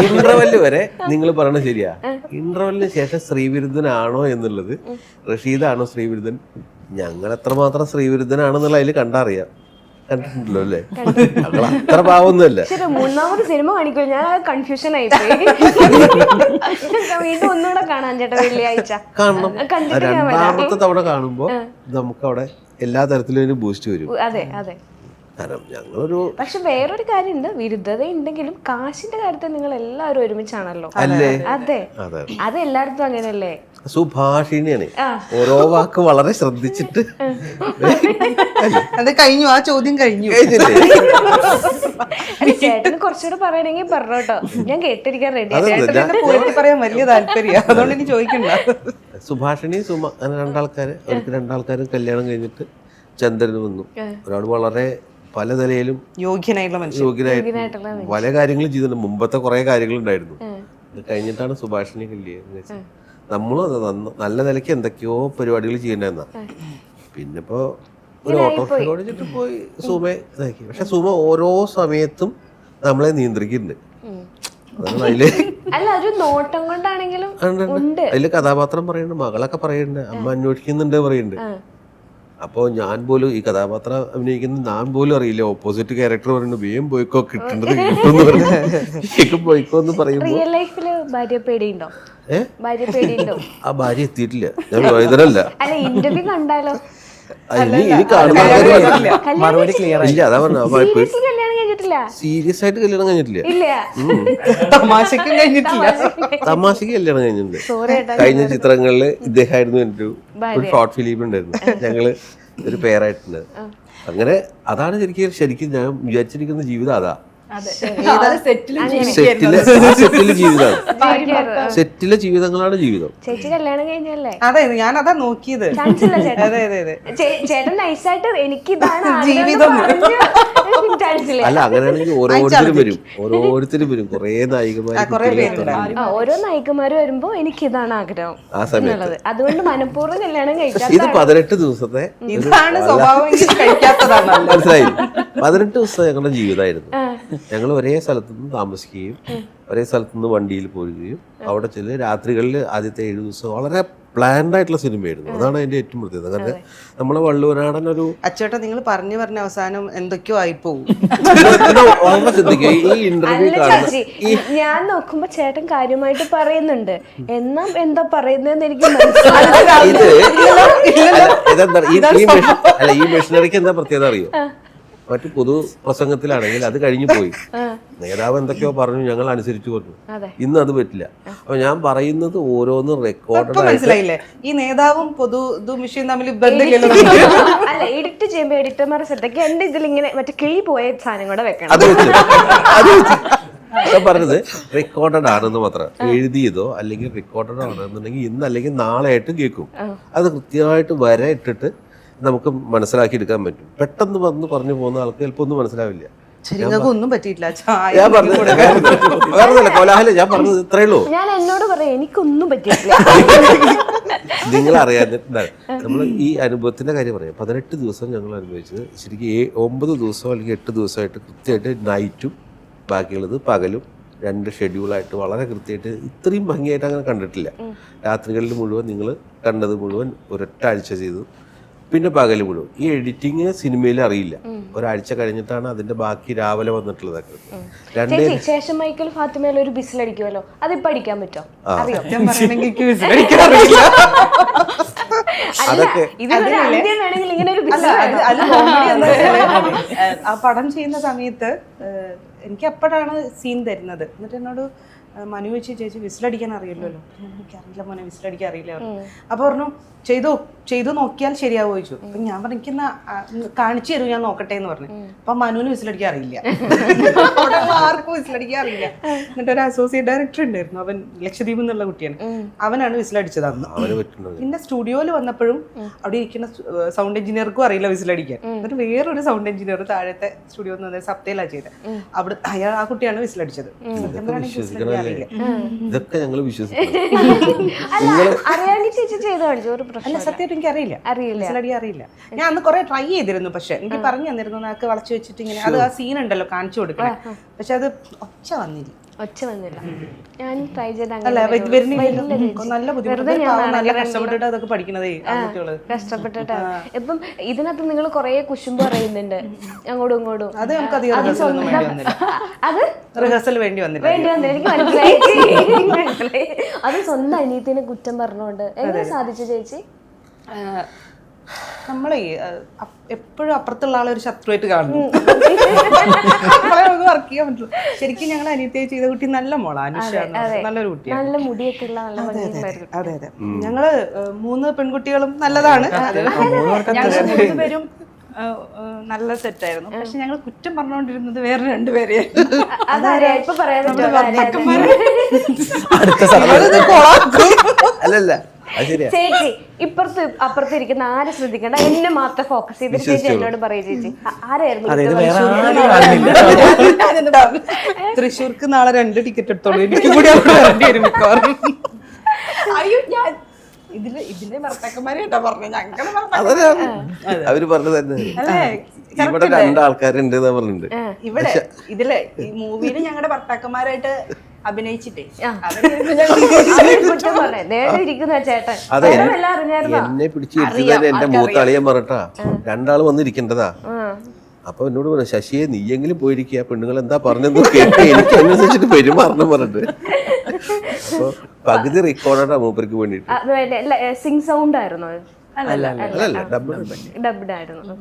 ഇന്റർവെൽ വരെ നിങ്ങൾ പറയണത് ശരിയാ. ഇന്റർവെല്ലിന് ശേഷം സ്ത്രീവിരുദ്ധനാണോ എന്നുള്ളത്. റഷീദാണോ സ്ത്രീവിരുദ്ധൻ ഞങ്ങൾ എത്രമാത്രം സ്ത്രീവിരുദ്ധനാണെന്നുള്ള അതിൽ കണ്ടറിയാം. കണ്ടിട്ടുണ്ടല്ലോ അല്ലേ? ഞങ്ങൾ അത്ര പാവൊന്നുമല്ല. ശരി മൂന്നാമത് സിനിമ കാണിക്കും ഞാൻ കൺഫ്യൂഷൻ ആയി വീണ്ടും ഒന്നുകൂടെ കാണാൻ ചേട്ടാ വെള്ളിയാഴ്ച. കാണണം. രണ്ടാമത്തെ തവണ കാണുമ്പോൾ നമുക്ക് അവിടെ എല്ലാ തരത്തിലും ഒരു ബൂസ്റ്റ് വരും. അതെ അതെ. കാരണം ഞങ്ങളൊരു പക്ഷെ വേറൊരു കാര്യമുണ്ട്. വിരുദ്ധത ഉണ്ടെങ്കിലും കാശിന്റെ കാര്യത്തിൽ നിങ്ങൾ എല്ലാവരും ഒരുമിച്ചാണല്ലോ. അല്ലേ? അതെ. അതെ അത്. എല്ലായിടത്തും അങ്ങനെയല്ലേ? സുഭാഷിണിയാണ്. ഓരോ വാക്ക് വളരെ ശ്രദ്ധിച്ചിട്ട്. അത് കഴിഞ്ഞു. ആ ചോദ്യം കഴിഞ്ഞു. ചേട്ടന് കുറച്ചുകൂടെ പറയണെങ്കിൽ പറഞ്ഞോട്ടോ ഞാൻ കേട്ടിരിക്കാൻ റെഡി പറയാൻ വലിയ താല്പര്യം. അതുകൊണ്ട് എനിക്ക് ചോദിക്കണ്ട. സുഭാഷിണി സുമ അങ്ങനെ രണ്ടാൾക്കാര് അവർക്ക് രണ്ടാൾക്കാരും കല്യാണം കഴിഞ്ഞിട്ട് ചന്ദ്രന് വന്നു. ഒരാൾ വളരെ പല നിലയിലും യോഗ്യനായിട്ടുള്ള മനുഷ്യൻ. യോഗ്യനായിട്ട് പല കാര്യങ്ങളും ചെയ്തിട്ടുണ്ട്. മുമ്പത്തെ കുറെ കാര്യങ്ങൾ ഉണ്ടായിരുന്നു അത് കഴിഞ്ഞിട്ടാണ് സുഭാഷിനെ കല്യാണം നമ്മളും അത് നല്ല നിലയ്ക്ക് എന്തൊക്കെയോ പരിപാടികൾ ചെയ്യണ്ടെന്നാ പിന്നെ ഇപ്പോ ഒരു ഓട്ടോ ഓടിച്ചിട്ട് പോയി സുമ ഇതാക്കി. പക്ഷെ സുമ ഓരോ സമയത്തും നമ്മളെ നിയന്ത്രിക്കുന്നുണ്ട്. അല്ല ഒരു നോട്ടം കൊണ്ടാണെങ്കിലും ഉണ്ട് അതിൽ കഥാപാത്രം പറയുന്നുണ്ട് മകളൊക്കെ പറയുന്നുണ്ട് അമ്മ അന്വേഷിക്കുന്നുണ്ട് പറയുന്നുണ്ട്. അപ്പോ ഞാൻ പോലും ഈ കഥാപാത്രം അഭിനയിക്കുന്ന ഞാൻ പോലും അറിയില്ല. ഓപ്പോസിറ്റ് ക്യാരക്ടർ പറയുന്നത് വേഗം പോയിക്കോ കിട്ടേണ്ടത് കിട്ടും പറഞ്ഞു വേഗം പോയിക്കോ എന്ന് പറയുമ്പോൾ റിയൽ ലൈഫിൽ ഭാര്യ പേടിയുണ്ടോ? ഭാര്യ പേടിയുണ്ടോ? ആ ഭാര്യ എത്തിയിട്ടില്ല. ഞാൻ വൈദ്യനല്ല അല്ല ഇന്റർവ്യൂ കണ്ടാലോ? ഇനി ഇനി കാണുന്ന ഇല്ല. അതാ പറഞ്ഞ കഴിഞ്ഞിട്ടില്ല. സീരിയസ് ആയിട്ട് കല്യാണം കഴിഞ്ഞിട്ടില്ല. ഇല്ല. തമാശക്കും കഴിഞ്ഞിട്ടില്ല. തമാശക്ക് കല്യാണം കഴിഞ്ഞിട്ടുണ്ട്. കഴിഞ്ഞ ചിത്രങ്ങളിൽ ഇദ്ദേഹമായിരുന്നു എന്റെ ഒരു ഷോർട്ട് ഫിലിം ഉണ്ടായിരുന്നു. ഞങ്ങൾ ഒരു പേരായിട്ടുണ്ട് അങ്ങനെ അതാണ് ശരിക്കും ശരിക്കും ഞാൻ വിചാരിച്ചിരിക്കുന്ന ജീവിതം അതാ. സെറ്റിലും സെറ്റിലെ ആ. സെറ്റിലെ ജീവിതമാണ് സെറ്റിലെ ജീവിതങ്ങളാണ് ജീവിതം. ചേച്ചി കല്യാണം കഴിഞ്ഞല്ലേ? അതെ ഞാൻ അതാ നോക്കിയത് ചേട്ടൻ? നൈസായിട്ട് എനിക്ക് ഇതാണ് ജീവിതം. അല്ല അങ്ങനെയാണെങ്കിൽ ഓരോരുത്തരും വരും. ഓരോരുത്തരും വരും. കുറേ നായികമാര് ഓരോ നായികമാര് വരുമ്പോ എനിക്ക് ഇതാണ് ആഗ്രഹം ആ സമയത്ത്. അതുകൊണ്ട് മനഃപൂർവം കല്യാണം ഇത് കഴിക്കാത്ത പതിനെട്ട് ദിവസത്തെ ഇതാണ് സ്വഭാവം. മനസ്സിലായി? പതിനെട്ട് ദിവസം ഞങ്ങളുടെ ജീവിതമായിരുന്നു. ഞങ്ങൾ ഒരേ സ്ഥലത്ത് നിന്ന് താമസിക്കുകയും ഒരേ സ്ഥലത്ത് നിന്ന് വണ്ടിയിൽ പോരുകയും അവിടെ ചെല്ല് രാത്രികളിൽ ആദ്യത്തെ ഏഴ് ദിവസം വളരെ പ്ലാൻഡ് ആയിട്ടുള്ള സിനിമയായിരുന്നു. അതാണ് അതിന്റെ ഏറ്റവും പ്രത്യേകത. കാരണം നമ്മളെ വള്ളുവനാടൻ ഒരു അച്ചോട്ടാ നിങ്ങൾ പറഞ്ഞു പറഞ്ഞ അവസാനം എന്തൊക്കെയോ ആയിപ്പോവും. ഈ ഇന്റർവ്യൂ ഞാൻ നോക്കുമ്പോ ചേട്ടൻ കാര്യമായിട്ട് പറയുന്നുണ്ട്. എന്നാ എന്താ പറയുന്നതെന്ന് എനിക്ക് മനസ്സിലായി ഇത് ഇതെന്താ ഈ ഈ അല്ല ഈ മെഷീനറിക്ക് എന്താ പ്രത്യേകത അറിയോ? മറ്റു പൊതു പ്രസംഗത്തിലാണെങ്കിൽ അത് കഴിഞ്ഞു പോയി. നേതാവ് എന്തൊക്കെയോ പറഞ്ഞു ഞങ്ങൾ അനുസരിച്ചു കൊടുത്തു അതെ. ഇന്ന് അത് പറ്റില്ല. അപ്പൊ ഞാൻ പറയുന്നത് ഓരോന്നും റെക്കോർഡ് മനസ്സിലായില്ലേ? ഈ നേതാവും പൊതു വിഷയം തമ്മിൽ അല്ല എഡിറ്റ് ചെയ്യുമ്പോ എഡിറ്റർമാരുടെ ശ്രദ്ധയ്ക്ക് എന്റെ ഇതിൽ ഇങ്ങനെ മറ്റേ കിളി പോയ സാധനം കൂടെ വെക്കണം. ഞാൻ പറഞ്ഞത് റെക്കോർഡഡ് ആണെന്ന് മാത്രം. എഴുതിയതോ അല്ലെങ്കിൽ റെക്കോർഡഡ് ആണെന്നുണ്ടെങ്കിൽ ഇന്ന് അല്ലെങ്കിൽ നാളെ ആയിട്ട് കേൾക്കും അത് കൃത്യമായിട്ട് വരെ ഇട്ടിട്ട് നമുക്ക് മനസ്സിലാക്കി എടുക്കാൻ പറ്റും. പെട്ടെന്ന് വന്ന് പറഞ്ഞു പോകുന്ന ആൾക്ക് ചിലപ്പോൾ ഒന്നും മനസ്സിലാവില്ല. ഒന്നും പറ്റിയിട്ടില്ല. ഞാൻ പറഞ്ഞത് വേറെ കോലാഹല ഞാൻ പറഞ്ഞത് ഇത്രയേ ഉള്ളൂ. ഞാൻ എന്നോട് പറയാം എനിക്കൊന്നും പറ്റിയിട്ടില്ല. നിങ്ങൾ അറിയാൻ നമ്മൾ ഈ അനുഭവത്തിന്റെ കാര്യം പറയാം. പതിനെട്ട് ദിവസം ഞങ്ങൾ അനുഭവിച്ചത് ശരിക്കും ഏ ഒമ്പത് ദിവസം അല്ലെങ്കിൽ എട്ട് ദിവസമായിട്ട് കൃത്യമായിട്ട് നൈറ്റും ബാക്കിയുള്ളത് പകലും രണ്ട് ഷെഡ്യൂളായിട്ട് വളരെ കൃത്യമായിട്ട് ഇത്രയും ഭംഗിയായിട്ട് അങ്ങനെ കണ്ടിട്ടില്ല. രാത്രികളിൽ മുഴുവൻ നിങ്ങൾ കണ്ടത് മുഴുവൻ ഒരൊറ്റ ആഴ്ച ചെയ്തു. പിന്നെ പകൽ വിടും. ഈ എഡിറ്റിങ് സിനിമയിൽ അറിയില്ല. ഒരാഴ്ച കഴിഞ്ഞിട്ടാണ് അതിന്റെ ബാക്കി രാവിലെ വന്നിട്ടുള്ളതൊക്കെ രണ്ടേ ശേഷം മൈക്കൽ ഫാത്തിമയിൽ ഒരു ബിസിലടിക്കുമല്ലോ. അതിപ്പോ അടിക്കാൻ പറ്റുമോ അറിയോ? സത്യം പറയണെങ്കിൽ എനിക്ക് വിസിലടിക്കാൻ അറിയില്ല. അല്ല ഇതിനൊരു അന്ത്യം വേണമെങ്കിൽ ഇങ്ങനെ ഒരു അല്ല ബിസിൽ അത് അത് comedy എന്താ വെച്ചാൽ, ഏഹ്, ആ പടം ചെയ്യുന്ന സമയത്ത് എനിക്ക് അപ്പോഴാണ് സീൻ തരുന്നത്. എന്നിട്ട് എന്നോട് മനു വെച്ച് ചേച്ചി വിസിലടിക്കാൻ അറിയില്ലല്ലോ. എനിക്കറിയില്ല മോനെ വിസിലടിക്കാൻ അറിയില്ല. അപ്പൊ പറഞ്ഞു ചെയ്തു ചെയ്തു നോക്കിയാൽ ശരിയാവോ? ചോദിച്ചു. അപ്പൊ ഞാൻ പറഞ്ഞു എനിക്കെന്ന കാണിച്ചു തരൂ ഞാൻ നോക്കട്ടെ എന്ന് പറഞ്ഞു അപ്പൊ മനുവിന് വിസിലടിക്കാൻ അറിയില്ല. ആർക്കും വിസിലടിക്കാൻ അറിയില്ല. എന്നിട്ട് ഒരു അസോസിയേറ്റ് ഡയറക്ടർ ഉണ്ടായിരുന്നു. അവൻ ലക്ഷദ്വീപ് എന്നുള്ള കുട്ടിയാണ്. അവനാണ് വിസിലടിച്ചത് അന്ന് പിന്നെ സ്റ്റുഡിയോയിൽ വന്നപ്പോഴും അവിടെ ഇരിക്കുന്ന സൗണ്ട് എഞ്ചിനീയർക്കും അറിയില്ല വിസിലടിക്കാൻ. എന്നിട്ട് വേറൊരു സൗണ്ട് എഞ്ചിനീയർ താഴത്തെ സ്റ്റുഡിയോ എന്ന് സപ്തയിലാണ് ചെയ്തത് അവിടെ അയാൾ ആ കുട്ടിയാണ് വിസിലടിച്ചത്. വിസിലടിക്കാൻ? അറിയില്ല. ഇതൊക്കെ ഞങ്ങൾ ചേച്ചി ചെയ്ത് കാണിച്ചു? ഒരു അല്ല പ്രശ്നം സത്യമായിട്ട് എനിക്ക് അറിയില്ല. അറിയില്ല. അറിയില്ല. ഞാൻ അന്ന് കുറെ ട്രൈ ചെയ്തിരുന്നു പക്ഷെ എനിക്ക് പറഞ്ഞു തന്നിരുന്നു നാക്ക് വളച്ചു വെച്ചിട്ട് ഇങ്ങനെ അത് ആ സീൻ ഉണ്ടല്ലോ കാണിച്ചു കൊടുക്കണേ. പക്ഷെ അത് ഒച്ച വന്നില്ല. ഒച്ച വന്നില്ല. ഞാൻ ട്രൈ ചെയ്ത കഷ്ടപ്പെട്ടിട്ട് ഇപ്പം ഇതിനകത്ത് നിങ്ങൾ കൊറേ കുശുമ്പ് പറയുന്നുണ്ട്. അങ്ങോട്ടും ഇങ്ങോട്ടും. അത് റിഹേഴ്സൽ വേണ്ടി വന്നില്ല. അത് റിഹേഴ്സൽ വേണ്ടി വന്നില്ല. വേണ്ടി വന്നു എനിക്ക് മനസ്സിലായി. അത് സ്വന്തം അനിയത്തിനെ കുറ്റം പറഞ്ഞോണ്ട്. എങ്ങനെ സാധിച്ചു ചേച്ചി? നമ്മളെ എപ്പോഴും അപ്പുറത്തുള്ള ആളെ ഒരു ശത്രുവായിട്ട് കാണുന്നു. വർക്ക് ചെയ്യാൻ പറ്റുള്ളൂ. ശരിക്കും ഞങ്ങൾ അനിയത്തെ ചെയ്ത കുട്ടി നല്ല മോളാ അനുഷ നല്ലൊരു കുട്ടിയാണ്. നല്ല മുടിയൊക്കെ ഉള്ള അതെ അതെ ഞങ്ങൾ മൂന്ന് പെൺകുട്ടികളും നല്ലതാണ്. പേരും നല്ല സെറ്റായിരുന്നു. പക്ഷെ ഞങ്ങൾ കുറ്റം പറഞ്ഞുകൊണ്ടിരുന്നത് വേറെ ഇവരിത് അല്ലല്ല. ചേച്ചി ഇപ്പുറത്ത് അപ്പുറത്ത് ഇരിക്കുന്ന ആരെ ശ്രദ്ധിക്കണ്ട? എന്നെ മാത്രം ഫോക്കസ് ചെയ്ത് ചേച്ചി എന്നോട് പറയൂ ചേച്ചി. ആരായിരുന്നു? തൃശ്ശൂർക്ക് നാളെ രണ്ട് ടിക്കറ്റ് എടുത്തോളൂ. എനിക്ക് കൂടി അവിടെ വരേണ്ടി വരും മിക്കവാറും. അയ്യോ ഞാൻ ഇതിൽ ഇതിന്റെ ഭർത്താക്കന്മാരെ കേട്ടോ പറഞ്ഞു അവർ പറഞ്ഞത് തന്നെ. ഇവിടെ രണ്ടാൾക്കാരുണ്ട് എന്നാ പറഞ്ഞിട്ടുണ്ട്. ഇവിടെ ഇതിൽ ഈ മൂവിയിൽ ഞങ്ങളുടെ ഭർത്താക്കന്മാരായിട്ട് അഭിനയിച്ചിട്ടേ. അവർ കുറ്റം പറഞ്ഞേ നേരെ ഇരിക്കുന്ന ചേട്ടൻ. എല്ലാം അറിഞ്ഞായിരുന്നോ? എന്നെ പിടിച്ച് എന്റെ മൂത്താളിയെ പറട്ടാ രണ്ടാൾ വന്നിരിക്കേണ്ടതാ. അപ്പൊ എന്നോട് പറഞ്ഞു ശശിയെ നീയെങ്കിലും പോയിരിക്കുക. പെണ്ണുങ്ങൾ എന്താ പറഞ്ഞെന്ന് കേട്ട് എനിക്ക് അനുസരിച്ചിട്ട് പെരുമാറണം പറഞ്ഞിട്ട്. അപ്പൊ പകുതി റെക്കോർഡാ മൂപ്പർക്ക് വേണ്ടിട്ട് സിംഗ് സൗണ്ട് ആയിരുന്നു? ഡബ്ഡ് ആയിരുന്നു.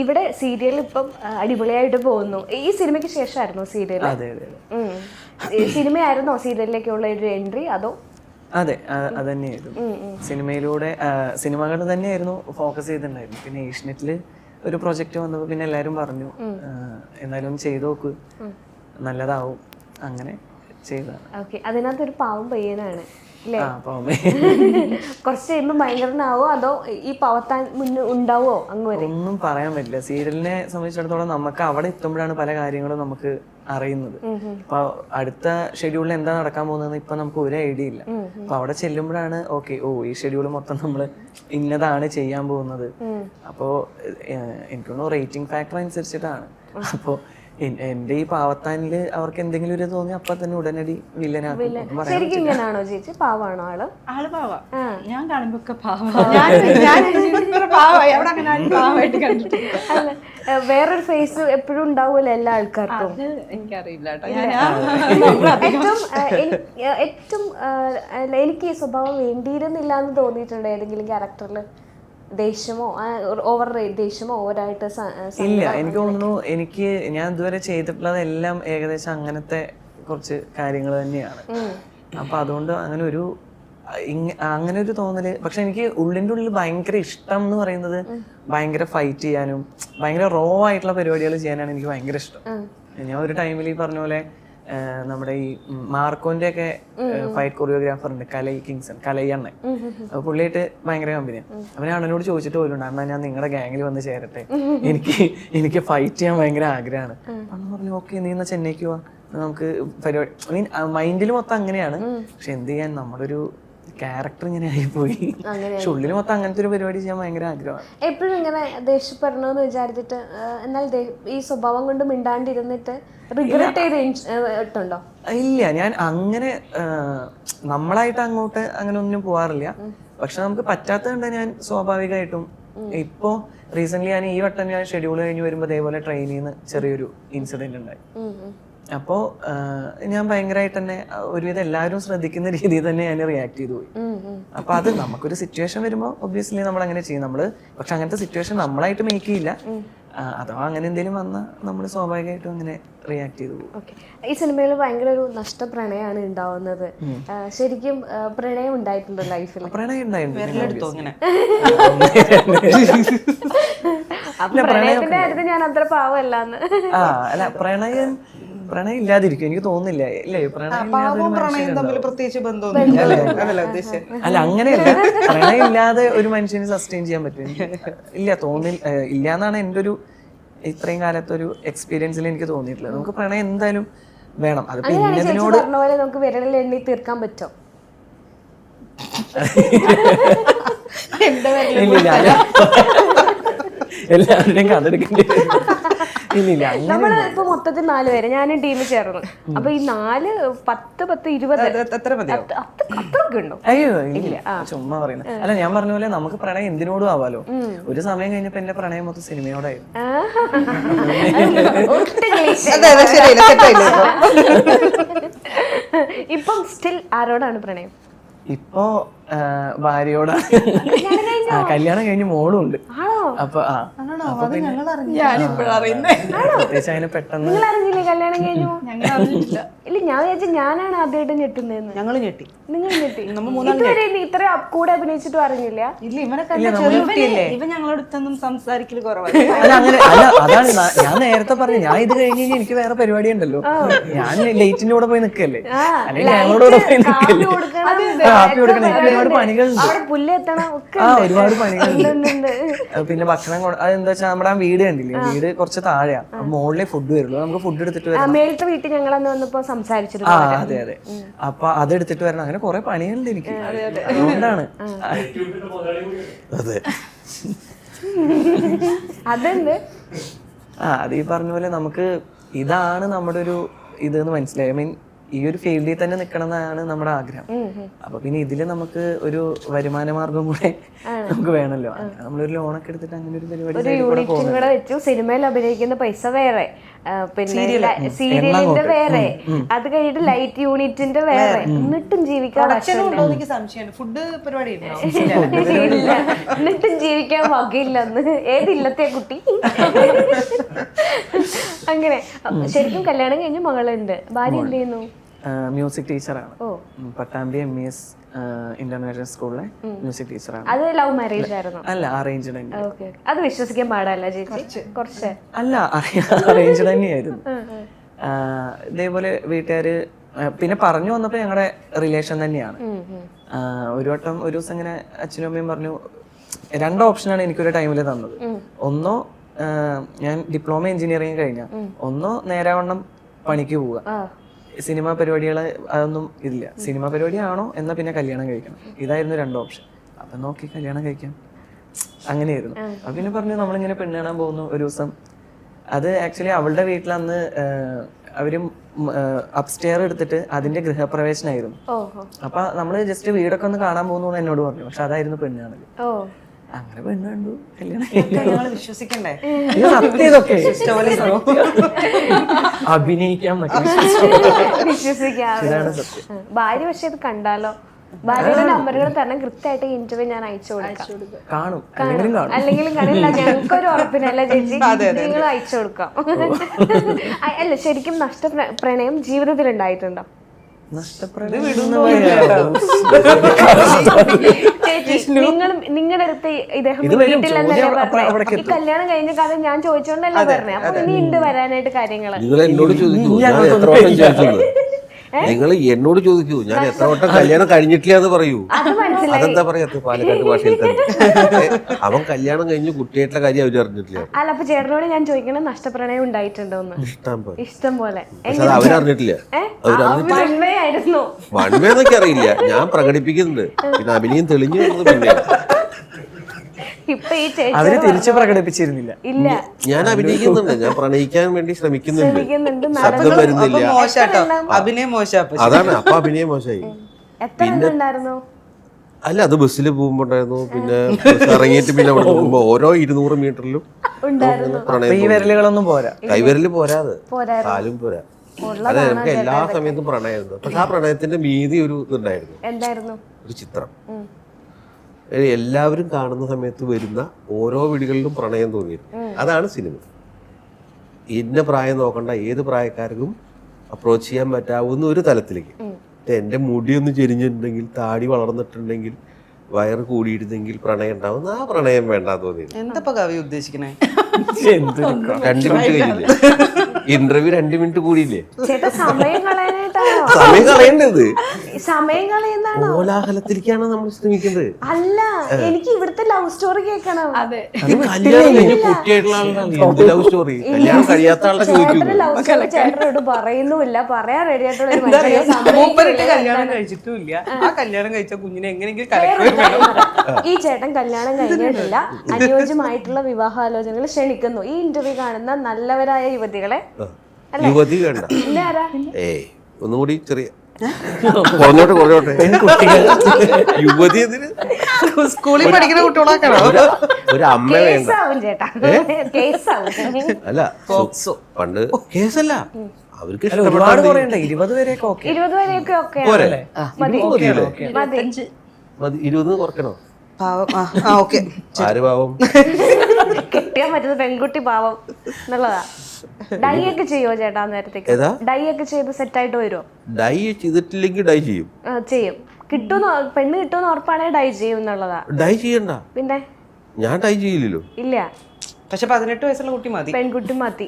ഇവിടെ സീരിയൽ ഇപ്പം അടിപൊളിയായിട്ട് പോകുന്നു. ഈ സിനിമയ്ക്ക് ശേഷമായിരുന്നു സീരിയൽ അതെ അതെ അതെ. സിനിമയായിരുന്നോ സീരിയലിലേക്കുള്ള ഒരു എൻട്രി? അതോ? അതെ അത് തന്നെയായിരുന്നു സിനിമയിലൂടെ സിനിമകൾ തന്നെയായിരുന്നു ഫോക്കസ് ചെയ്തിട്ടുണ്ടായിരുന്നു പിന്നെ ഏഷ്യനെറ്റിൽ ഒരു പ്രൊജക്റ്റ് വന്നപ്പോൾ പിന്നെ എല്ലാവരും പറഞ്ഞു എന്നാലും ചെയ്തു നോക്ക്. നല്ലതാവും. അങ്ങനെ ചെയ്തതാണ്. ഓക്കെ പാവം പയ്യനാണ് കുറച്ച് കഴിയുമ്പോൾ ഭയങ്കരനാവോ? അതോ ഈ പവത്താൻ മുന്നേ ഉണ്ടാവോ അങ്ങ് വരെ? ഒന്നും പറയാൻ പറ്റില്ല. സീരിയലിനെ സംബന്ധിച്ചിടത്തോളം നമുക്ക് അവിടെ എത്തുമ്പോഴാണ് പല കാര്യങ്ങളും നമുക്ക് അറിയുന്നത്. അപ്പൊ അടുത്ത ഷെഡ്യൂളിൽ എന്താ നടക്കാൻ പോകുന്നത് ഇപ്പൊ നമുക്ക് ഒരു ഐഡിയ ഇല്ല. അപ്പൊ അവിടെ ചെല്ലുമ്പോഴാണ് ഓക്കെ ഓ ഈ ഷെഡ്യൂൾ മൊത്തം നമ്മൾ ഇന്നതാണ് ചെയ്യാൻ പോകുന്നത്. അപ്പോ എനിക്കൊന്നും റേറ്റിംഗ് ഫാക്ടർ അനുസരിച്ചിട്ടാണ്. അപ്പോ എൻ- എന്റെ ഈ പാവത്താനിൽ അവർക്ക് എന്തെങ്കിലും ഒരു തോന്നി അപ്പൊ തന്നെ ഉടനടി വില്ലനാക്കും. ശരിക്കും ഇങ്ങനാണോ ചേച്ചി? പാവാണോ ആൾ? ആൾ പാവ. ഞാൻ കാണുമ്പോ വേറൊരു ഫേസ് എപ്പോഴും ഉണ്ടാവുമല്ലോ എല്ലാ ആൾക്കാർക്കും. എനിക്കറിയില്ല ഞാൻ ഏറ്റവും ഏറ്റവും എനിക്ക് ഈ സ്വഭാവം വേണ്ടിയിരുന്നില്ല എന്ന് തോന്നിയിട്ടുണ്ടോ ഏതെങ്കിലും ക്യാരക്ടറിൽ ദേഷ്യമോ ഓവർ ദേഷ്യമോ ഓവറായിട്ട് ഇല്ല എനിക്ക് തോന്നുന്നു എനിക്ക് ഞാൻ ഇതുവരെ ചെയ്തിട്ടുള്ളതെല്ലാം ഏകദേശം അങ്ങനത്തെ കുറച്ച് കാര്യങ്ങൾ തന്നെയാണ്. അപ്പൊ അതുകൊണ്ട് അങ്ങനെ ഒരു അങ്ങനെ ഒരു തോന്നൽ പക്ഷെ എനിക്ക് ഉള്ളിന്റെ ഉള്ളിൽ ഭയങ്കര ഇഷ്ടം എന്ന് പറയുന്നത് ഭയങ്കര ഫൈറ്റ് ചെയ്യാനും ഭയങ്കര റോ ആയിട്ടുള്ള പരിപാടികൾ ചെയ്യാനാണ് എനിക്ക് ഭയങ്കര ഇഷ്ടം. ഞാൻ ഒരു ടൈമിൽ ഈ പറഞ്ഞ പോലെ നമ്മുടെ ഈ മാർക്കോന്റെ ഒക്കെ ഫൈറ്റ് കൊറിയോഗ്രാഫർ ഉണ്ട് കലൈ കിങ്സൺ കലൈ അണ്ണൻ. പുള്ളിയായിട്ട് ഭയങ്കര കമ്പനിയാണ് അവനെ അണ്ണനോട് ചോദിച്ചിട്ട് പോലും അണ്ണാ ഞാൻ നിങ്ങളുടെ ഗാങ്ങിൽ വന്ന് ചേരട്ടെ. എനിക്ക് എനിക്ക് ഫൈറ്റ് ചെയ്യാൻ ഭയങ്കര ആഗ്രഹമാണ്. അണ്ണ പറഞ്ഞു ഓക്കെ നീ എന്നാ ചെന്നൈക്ക് പോവാ. നമുക്ക് പരിപാടി മീൻ മൈൻഡിൽ മൊത്തം അങ്ങനെയാണ്. പക്ഷെ എന്ത് ചെയ്യാൻ? നമ്മുടെ ഒരു ക്യാരക്ടർ ഇങ്ങനെ ആയിപ്പോയി. പക്ഷെ ഉള്ളിൽ മൊത്തം അങ്ങനത്തെ ഒരു പരിപാടി ചെയ്യാൻ ഭയങ്കര ആഗ്രഹമാണ്. എപ്പോഴും ഇങ്ങനെ ദേഷ്യപ്പെടണമെന്ന് വിചാരിച്ചിട്ട് എന്നാൽ ഈ സ്വഭാവം കൊണ്ട് മിണ്ടാണ്ടിരുന്നിട്ട് റിഗ്രറ്റ് ചെയ്തിട്ടുണ്ടോ ഇല്ല ഞാൻ അങ്ങനെ നമ്മളായിട്ട് അങ്ങോട്ട് അങ്ങനെ ഒന്നും പോവാറില്ല. പക്ഷെ നമുക്ക് പറ്റാത്തതുകൊണ്ട് ഞാൻ സ്വാഭാവികമായിട്ടും ഇപ്പോ റീസെന്റ് ഞാൻ ഈ വട്ടം ഞാൻ ഷെഡ്യൂൾ കഴിഞ്ഞ് വരുമ്പോൾ ഇതേപോലെ ട്രെയിനിൽ നിന്ന് ചെറിയൊരു ഇൻസിഡന്റ് ഉണ്ടായി. അപ്പോ ഞാൻ ഭയങ്കരമായിട്ട് തന്നെ ഒരുവിധം എല്ലാവരും ശ്രദ്ധിക്കുന്ന രീതിയിൽ തന്നെ ഞാൻ റിയാക്ട് ചെയ്തു പോയി. ഉം, ഉം. അപ്പൊ അത് നമുക്കൊരു സിറ്റുവേഷൻ വരുമ്പോൾ ഒബ്വിയസ്ലി നമ്മൾ അങ്ങനെ ചെയ്യും. നമ്മൾ പക്ഷെ അങ്ങനത്തെ സിറ്റുവേഷൻ നമ്മളായിട്ട് മേക്ക് ചെയ്യില്ല. അഥവാ അങ്ങനെ എന്തെങ്കിലും വന്നാൽ നമ്മൾ സ്വാഭാവികമായിട്ടും അങ്ങനെ റിയാക്ട് ചെയ്തു പോകും. ഈ സിനിമയിൽ ഭയങ്കര ഒരു നഷ്ടപ്രണയമാണ് ഉണ്ടാവുന്നത് ശരിക്കും പ്രണയം ഉണ്ടായിട്ടുണ്ടോ ലൈഫിൽ പ്രണയം ഉണ്ടായിട്ടുണ്ട് പ്രണയത്തിന്റെ കാര്യത്തിൽ ഞാൻ അത്ര പാവമല്ലാന്ന് ആ അല്ല പ്രണയം പ്രണയം ഇല്ലാതിരിക്കും എനിക്ക് തോന്നുന്നില്ല. അല്ലേ പ്രണയം പാവവും? തമ്മിൽ പ്രത്യേകിച്ച് ബന്ധമൊന്നും അതല്ല അല്ല അങ്ങനെയല്ല. പ്രണയം ഇല്ലാതെ ഒരു മനുഷ്യന് സസ്റ്റെയിൻ ചെയ്യാൻ പറ്റും എനിക്ക് ഇല്ല തോന്നില്ല. ഇല്ല എന്നാണ് എന്റെ ഒരു ഇത്രയും കാലത്തെ ഒരു എക്സ്പീരിയൻസിൽ എനിക്ക് തോന്നിയിട്ടുള്ളത്. നമുക്ക് പ്രണയം എന്തായാലും വേണം. അതിപ്പോ അങ്ങനെയാണ് ചേച്ചി ഇന്നതിനോട് പറഞ്ഞ പോലെ നമുക്ക് വിരലിൽ എണ്ണി തീർക്കാൻ പറ്റും? ഇല്ല ഇല്ല. അല്ല. എല്ലാവരുടെയും കഥെടുക്കേണ്ടി വരും. നമ്മൾ ഇപ്പൊ മൊത്തത്തിൽ നാല് പേര്. ഞാനും ടീമിൽ ചേർന്നു. അപ്പൊ ഈ നാല് പത്ത് പത്ത് ഇരുപത് എത്ര മതിയോ അത്ര അത്രയൊക്കെ ഉണ്ടോ? അയ്യോ ഇല്ല ചുമ്മാ പറയുന്നത് അല്ല ഞാൻ പറഞ്ഞ പോലെ നമുക്ക് പ്രണയം എന്തിനോടും ആവാലോ. ഒരു സമയം കഴിഞ്ഞപ്പോ എന്റെ പ്രണയം മൊത്തം തെറ്റായില്ല ഇപ്പം? സ്റ്റിൽ ആരോടാണ് പ്രണയം? ഇപ്പോ ഭാര്യയോടാണ്. കല്യാണം കഴിഞ്ഞ് മോളും ഉണ്ട്. ആണോ? അപ്പൊ ആ. അപ്പൊ പിന്നെ ഞാനിപ്പോഴറിയുന്നേ പ്രത്യേകിച്ച് അങ്ങനെ പെട്ടെന്ന് നിങ്ങൾ അറിഞ്ഞില്ലേ കല്യാണം കഴിഞ്ഞു? ഇല്ല ഞാൻ വിചാരിച്ചു ഞാനാണ് ആദ്യമായിട്ട് ഞെട്ടുന്നതെന്ന് ഞങ്ങൾ ഞെട്ടി. നിങ്ങൾ ഞെട്ടി. നമ്മ ഇതുവരെ ഇനി ഇത്ര കൂടെ അഭിനയിച്ചിട്ടും അറിഞ്ഞില്ല. ഇല്ല ഇവനൊക്കെ എന്താ ചെറിയ കുട്ടിയല്ലേ? ഇവൻ ഞങ്ങളടുത്തൊന്നും സംസാരിക്കൽ കുറവാണ്. അല്ല അങ്ങനെ അല്ല അതാണ് നാ- ഞാൻ നേരത്തെ പറഞ്ഞു ഞാൻ ഇത് കഴിഞ്ഞ് കഴിഞ്ഞാൽ എനിക്ക് വേറെ പരിപാടി ഉണ്ടല്ലോ ഞാൻ ലൈറ്റിന്റെ കൂടെ പോയി നിക്കല്ലേ? അല്ലെങ്കിൽ ഞങ്ങളോട് കൂടെ പോയി കൊടുക്കണം. എനിക്ക് ഒരുപാട് പണികളുണ്ട്. അവിടെ ഒക്കെ ആ ഒരുപാട് പണികളുണ്ട്. ഉണ്ട്, ഉണ്ട്. പിന്നെ ഭക്ഷണം കൊ- അതെന്താ വെച്ചാൽ നമ്മുടെ ആ വീട് കണ്ടില്ലേ? വീട് കുറച്ച് താഴെയാണ് മുകളിലെ ഫുഡ് വരുള്ളൂ. നമുക്ക് ഫുഡ് എടുത്തിട്ട് ആ വരണം മേലത്തെ വീട്ടിൽ ഞങ്ങൾ അന്ന് വന്നപ്പോ സംസാരിച്ചിരുന്നു ആ അതെ അതെ. അപ്പൊ അത് എടുത്തിട്ട് വരണം. അങ്ങനെ കുറെ പണിയുണ്ട് എനിക്ക്. അതുകൊണ്ടാണ്. അതെ. അതെന്ത്? ആ അത് ഈ പറഞ്ഞ പോലെ നമുക്ക് ഇതാണ് നമ്മുടെ ഒരു ഇത് എന്ന് മനസ്സിലായി. ഐ മീൻ ഈ ഒരു ഫീൽഡിൽ തന്നെ നിൽക്കണം എന്നാണ് നമ്മുടെ ആഗ്രഹം. അപ്പൊ പിന്നെ ഇതിൽ നമുക്ക് ഒരു വരുമാന മാർഗം കൂടെ നമുക്ക് വേണമല്ലോ നമ്മളൊരു ലോണൊക്കെ എടുത്തിട്ട് അങ്ങനെ ഒരു പരിപാടി ഒരു യൂണിറ്റും കൂടെ വെച്ചു. സിനിമയിൽ അഭിനയിക്കുന്ന പൈസ വേറെ. പിന്നെ സീരിയലിന്റെ വേറെ. അത് കഴിഞ്ഞിട്ട് ലൈറ്റ് യൂണിറ്റിന്റെ വേറെ. എന്നിട്ടും ജീവിക്കാൻ ഫുഡ് പരിപാടി എന്നിട്ടും ജീവിക്കാൻ വകയില്ലെന്ന്. ഏതില്ലത്തെ കുട്ടി? അങ്ങനെ. ശരിക്കും കല്യാണം കഴിഞ്ഞ് മകളുണ്ട്. ഭാര്യ എന്ത് ചെയ്യുന്നു? മ്യൂസിക് ടീച്ചറാണ് Pattambi M E S international സ്കൂളിലെ മ്യൂസിക് ടീച്ചറാണ് അത് ലവ് മാരേജ് ആയിരുന്നു. അല്ല അറേഞ്ച്ഡ് തന്നെ. അത് വിശ്വസിക്കാൻ പാടല്ല ചേച്ചി. കുറച്ച്. അല്ല അറേഞ്ച്ഡ് തന്നെയായിരുന്നു. ആ, ഇതേപോലെ വീട്ടുകാര് പിന്നെ പറഞ്ഞു വന്നപ്പോ ഞങ്ങളുടെ റിലേഷൻ തന്നെയാണ്. ഒരു വട്ടം ഒരു ദിവസം ഇങ്ങനെ അച്ഛനും അമ്മയും പറഞ്ഞു രണ്ട് ഓപ്ഷനാണ് എനിക്കൊരു ടൈമിൽ തന്നത്. ഒന്നോ ഞാൻ ഡിപ്ലോമ എഞ്ചിനീയറിംഗ് കഴിഞ്ഞ. ഒന്നോ നേരാവണ്ണം പണിക്ക് പോവുക. സിനിമ പരിപാടികൾ അതൊന്നും ഇല്ല. സിനിമ പരിപാടിയാണോ? എന്നാൽ പിന്നെ കല്യാണം കഴിക്കണം. ഇതായിരുന്നു രണ്ട് ഓപ്ഷൻ. അപ്പം നോക്കി കല്യാണം കഴിക്കാം. അങ്ങനെയായിരുന്നു. അപ്പം പിന്നെ പറഞ്ഞു നമ്മളിങ്ങനെ പെണ്ണ് കാണാൻ പോകുന്നു ഒരു ദിവസം. അത് ആക്ച്വലി അവളുടെ വീട്ടിൽ അന്ന് അവരും അപ്സ്റ്റെയർ എടുത്തിട്ട് അതിന്റെ ഗൃഹപ്രവേശനായിരുന്നു. അപ്പൊ നമ്മൾ ജസ്റ്റ് വീടൊക്കെ ഒന്ന് കാണാൻ പോകുന്നു എന്ന് എന്നോട് പറഞ്ഞു. പക്ഷെ അതായിരുന്നു പെണ്ണ് ഓ. അങ്ങനെ പെണ്ണ് കണ്ടു. കല്യാണം വിശ്വസിക്കണ്ടേ? ഇത് സത്യം. ഇതൊക്കെ പോലെ അഭിനയിക്കാം എന്നൊക്കെ വിശ്വസിക്കാം. ഭാര്യ പക്ഷെ ഇത് കണ്ടാലോ? ഭാര്യയുടെ നമ്പറുകൾ തരണം. കൃത്യമായിട്ട് ഇന്റർവ്യൂ ഞാൻ അയച്ചു കൊടുക്കാം. കാണും. അല്ലെങ്കിലും കാണും. അല്ലെങ്കിലും കാണില്ല ഞങ്ങൾക്കൊരു ഉറപ്പിനല്ല ചേച്ചി. നിങ്ങൾ അയച്ചു കൊടുക്കാം. അല്ല ശരിക്കും നഷ്ട പ്ര- പ്രണയം ജീവിതത്തിൽ ഉണ്ടായിട്ടുണ്ടോ നിങ്ങളുടെ അടുത്ത് ഇദ്ദേഹം കല്യാണം കഴിഞ്ഞ കാലം ഞാൻ ചോദിച്ചോണ്ടല്ലേ പറഞ്ഞേ. അപ്പൊ ഇനി ഉണ്ട് വരാനായിട്ട് കാര്യങ്ങൾ. എന്നോട് നിങ്ങൾ എന്നോട് ചോദിക്കൂ ഞാൻ എത്ര വട്ടം കല്യാണം കഴിഞ്ഞിട്ടില്ല എന്ന് പറയൂ അതെന്താ പറയാത്ത പാലക്കാട് ഭാഷയിൽ തന്നെ. അവൻ കല്യാണം കഴിഞ്ഞ് കുട്ടിയായിട്ടുള്ള കാര്യം അവർ അറിഞ്ഞിട്ടില്ല. അല്ല അപ്പൊ ചേട്ടനോട് ഞാൻ ചോദിക്കണം നഷ്ടപ്രണയം ഉണ്ടായിട്ടുണ്ടോന്ന്? ഇഷ്ടം പോലെ. ഇഷ്ടം പോലെ. അവരറിഞ്ഞിട്ടില്ല അവരറിഞ്ഞിട്ടില്ല വൺവേ എന്നൊക്കെ അറിയില്ല. ഞാൻ പ്രകടിപ്പിക്കുന്നുണ്ട്. പിന്നെ അഭിനയം തെളിഞ്ഞു പിന്നെ. ഇപ്പൊ ഈ അവർ തിരിച്ചു പ്രകടിപ്പിച്ചിരുന്നില്ല. ഇല്ല. ഞാൻ അഭിനയിക്കുന്നുണ്ട്. ഞാൻ പ്രണയിക്കാൻ വേണ്ടി ശ്രമിക്കുന്നുണ്ട്. ശ്രമിക്കുന്നുണ്ട്. ശബ്ദം വരുന്നില്ല. മോശാട്ടോ? അഭിനയം മോശം അതാണ്. അപ്പൊ അഭിനയം മോശമായി എത്ര ഉണ്ടായിരുന്നു? അല്ല അത് ബസ്സിൽ പോകുമ്പോ ഉണ്ടായിരുന്നു പിന്നെ ബസ് ഇറങ്ങിയിട്ട് പിന്നെ അവിടെ പോകുമ്പോ ഓരോ ഇരുന്നൂറ് മീറ്ററിലും ഉണ്ടായിരുന്നു. അപ്പൊ പ്രണയം ഈ വിരലുകളൊന്നും പോരാ? കൈവിരൽ പോരാതെ. പോരായിരുന്നു. കാലും പോരാ. അതെ നമുക്ക് എല്ലാ സമയത്തും പ്രണയമായിരുന്നു. പക്ഷെ ആ പ്രണയത്തിന്റെ മീതി ഒരു ഇതുണ്ടായിരുന്നു. എന്തായിരുന്നു? ഒരു ചിത്രം. എല്ലാവരും കാണുന്ന സമയത്ത് വരുന്ന ഓരോ വീടുകളിലും പ്രണയം തോന്നിയിരുന്നു അതാണ് സിനിമ. ഇന്ന പ്രായം നോക്കണ്ട ഏത് പ്രായക്കാർക്കും അപ്രോച്ച് ചെയ്യാൻ പറ്റാവുന്ന ഒരു തലത്തിലേക്ക്. എന്റെ എന്റെ മുടിയൊന്ന് ചെരിഞ്ഞിട്ടുണ്ടെങ്കിൽ താടി വളർന്നിട്ടുണ്ടെങ്കിൽ വയറ് കൂടിയിരുന്നെങ്കിൽ പ്രണയം ഉണ്ടാവും. ആ പ്രണയം വേണ്ട തോന്നിയത്. എന്താ കവി ഉദ്ദേശിക്കണേ? രണ്ട് മിനിറ്റ് കഴിഞ്ഞില്ലേ? ഇന്റർവ്യൂ രണ്ട് മിനിറ്റ് കൂടിയില്ലേ? ചേട്ടാ സമയം കളയാനായിട്ടാണോ? സമയം കളയേണ്ടത്. സമയം കളയുന്നതാണോ? കോലാഹലത്തിലേക്കാണ് നമ്മൾ ശ്രമിക്കുന്നത്? അല്ല എനിക്ക് ഇവിടുത്തെ ലവ് സ്റ്റോറി കേൾക്കണം. അതെ. അത് കല്യാണം കഴിഞ്ഞ്. കുട്ടിയായിട്ടുള്ള എന്ത് ലവ് സ്റ്റോറി കല്യാണം കഴിയാത്ത ആളുടെ ചോദിക്കൂ ലവ് സ്റ്റോറി ചേട്ടനോട് പറയുന്നുമില്ല. പറയാൻ റെഡി ആയിട്ടുള്ള ഒരു മനുഷ്യനെ മൂപ്പർക്ക് സമ്മതിക്കുന്നില്ല. കല്യാണം കഴിച്ചിട്ടും ഇല്ല ആ. കല്യാണം കഴിച്ച കുഞ്ഞിനെ എങ്ങനെയെങ്കിലും കലക്കി ഈ ചേട്ടൻ കല്യാണം കഴിഞ്ഞിട്ടില്ല. അനുയോജ്യമായിട്ടുള്ള വിവാഹാലോചനകൾ ക്ഷണിക്കുന്നു. ഈ ഇന്റർവ്യൂ കാണുന്ന നല്ലവരായ യുവതികളെ യുവതി വേണ്ട. പിന്നെ ഒന്നും കൂടി ഒന്നുകൂടി ചെറിയ കുറഞ്ഞോട്ടെ കുറഞ്ഞോട്ടെ. യുവതി എന്തിന്? സ്കൂളിൽ പഠിക്കുന്ന കുട്ടികളാക്കണോ ഒരു അമ്മ വേണ്ട. അല്ല സു- പണ്ട് കേസല്ല. അവർക്ക് ഒരുപാട് ഇരുപത് വരെയൊക്കെ ഓക്കെ. ഇരുപത് വരെയൊക്കെ ഒക്കെ മതി. ഇരുപത് കുറയ്ക്കണോ? പാവം. ആ ആ ആര് പാവം? കെട്ടിയാൻ പറ്റുന്ന പെൺകുട്ടി പാവം എന്നുള്ളതാ. ഡൈ ഒക്കെ ചേട്ടാ നേരത്തേക്ക്? ഏതാ? ഡൈ ഒക്കെ ചെയ്ത് സെറ്റ് ആയിട്ട് വരുമോ ഡൈ ചെയ്തിട്ടില്ലെങ്കിൽ ഡൈ ചെയ്യും. ചെയ്യും. കിട്ടുമെന്ന് പെണ്ണ് കിട്ടുമെന്ന് ഉറപ്പാണെങ്കിൽ ഡൈ ചെയ്യും എന്നുള്ളതാ. ഡൈ ചെയ്യണ്ട. പിന്നെ? ഞാൻ ഡൈ ചെയ്യില്ലല്ലോ. ഇല്ല. പക്ഷെ പതിനെട്ട് വയസ്സുള്ള കുട്ടി മതി. പെൺകുട്ടി മതി.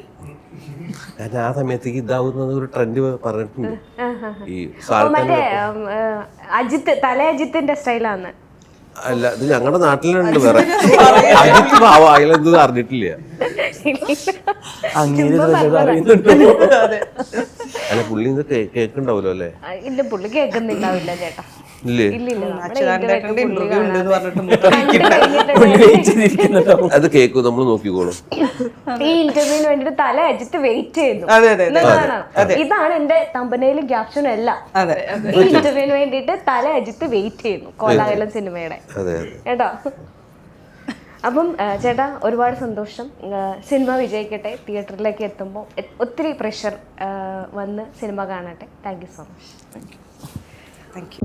ഞാൻ ആ സമയത്തേക്ക് ഇതാവുന്നത് ഒരു ട്രെൻഡ് പറഞ്ഞിട്ടുണ്ട്. ഈ മറ്റേ അജിത്ത് തല അജിത്തിന്റെ സ്റ്റൈലാണ് അല്ല ഇത് ഞങ്ങളുടെ നാട്ടിലുണ്ട് വേറെ. അജിത്ത് പാവം അയാളെന്ത് അറിഞ്ഞിട്ടില്ല. അല്ല പുള്ളി ഇത് കേക്കുണ്ടാവൂലോ അല്ലേ? ഇല്ല പുള്ളി കേൾക്കുന്നുണ്ടാവില്ല ചേട്ടാ. ഇല്ലേ? അത് കേൾക്കും നമ്മൾ നോക്കിക്കോളും. ഈ ഇന്റർവ്യൂവിന് വേണ്ടിട്ട് തല അജിത്ത് വെയിറ്റ് എന്നുള്ളതാണ്. ഇതാണ് എന്റെ തമ്പനയിലും ക്യാപ്ഷനും എല്ലാം. അതെ. ഈ ഇന്റർവ്യൂവിന് വേണ്ടിട്ട് തല അജിത്ത് വെയിറ്റ് ചെയ്യുന്നു കോലാഹലം സിനിമയുടെ. കേട്ടോ? അപ്പം ചേട്ടാ ഒരുപാട് സന്തോഷം. സിനിമ വിജയിക്കട്ടെ. തിയേറ്ററിലേക്ക് എത്തുമ്പോൾ ഒത്തിരി പ്രഷർ വന്ന് സിനിമ കാണട്ടെ. Thank you so much thank you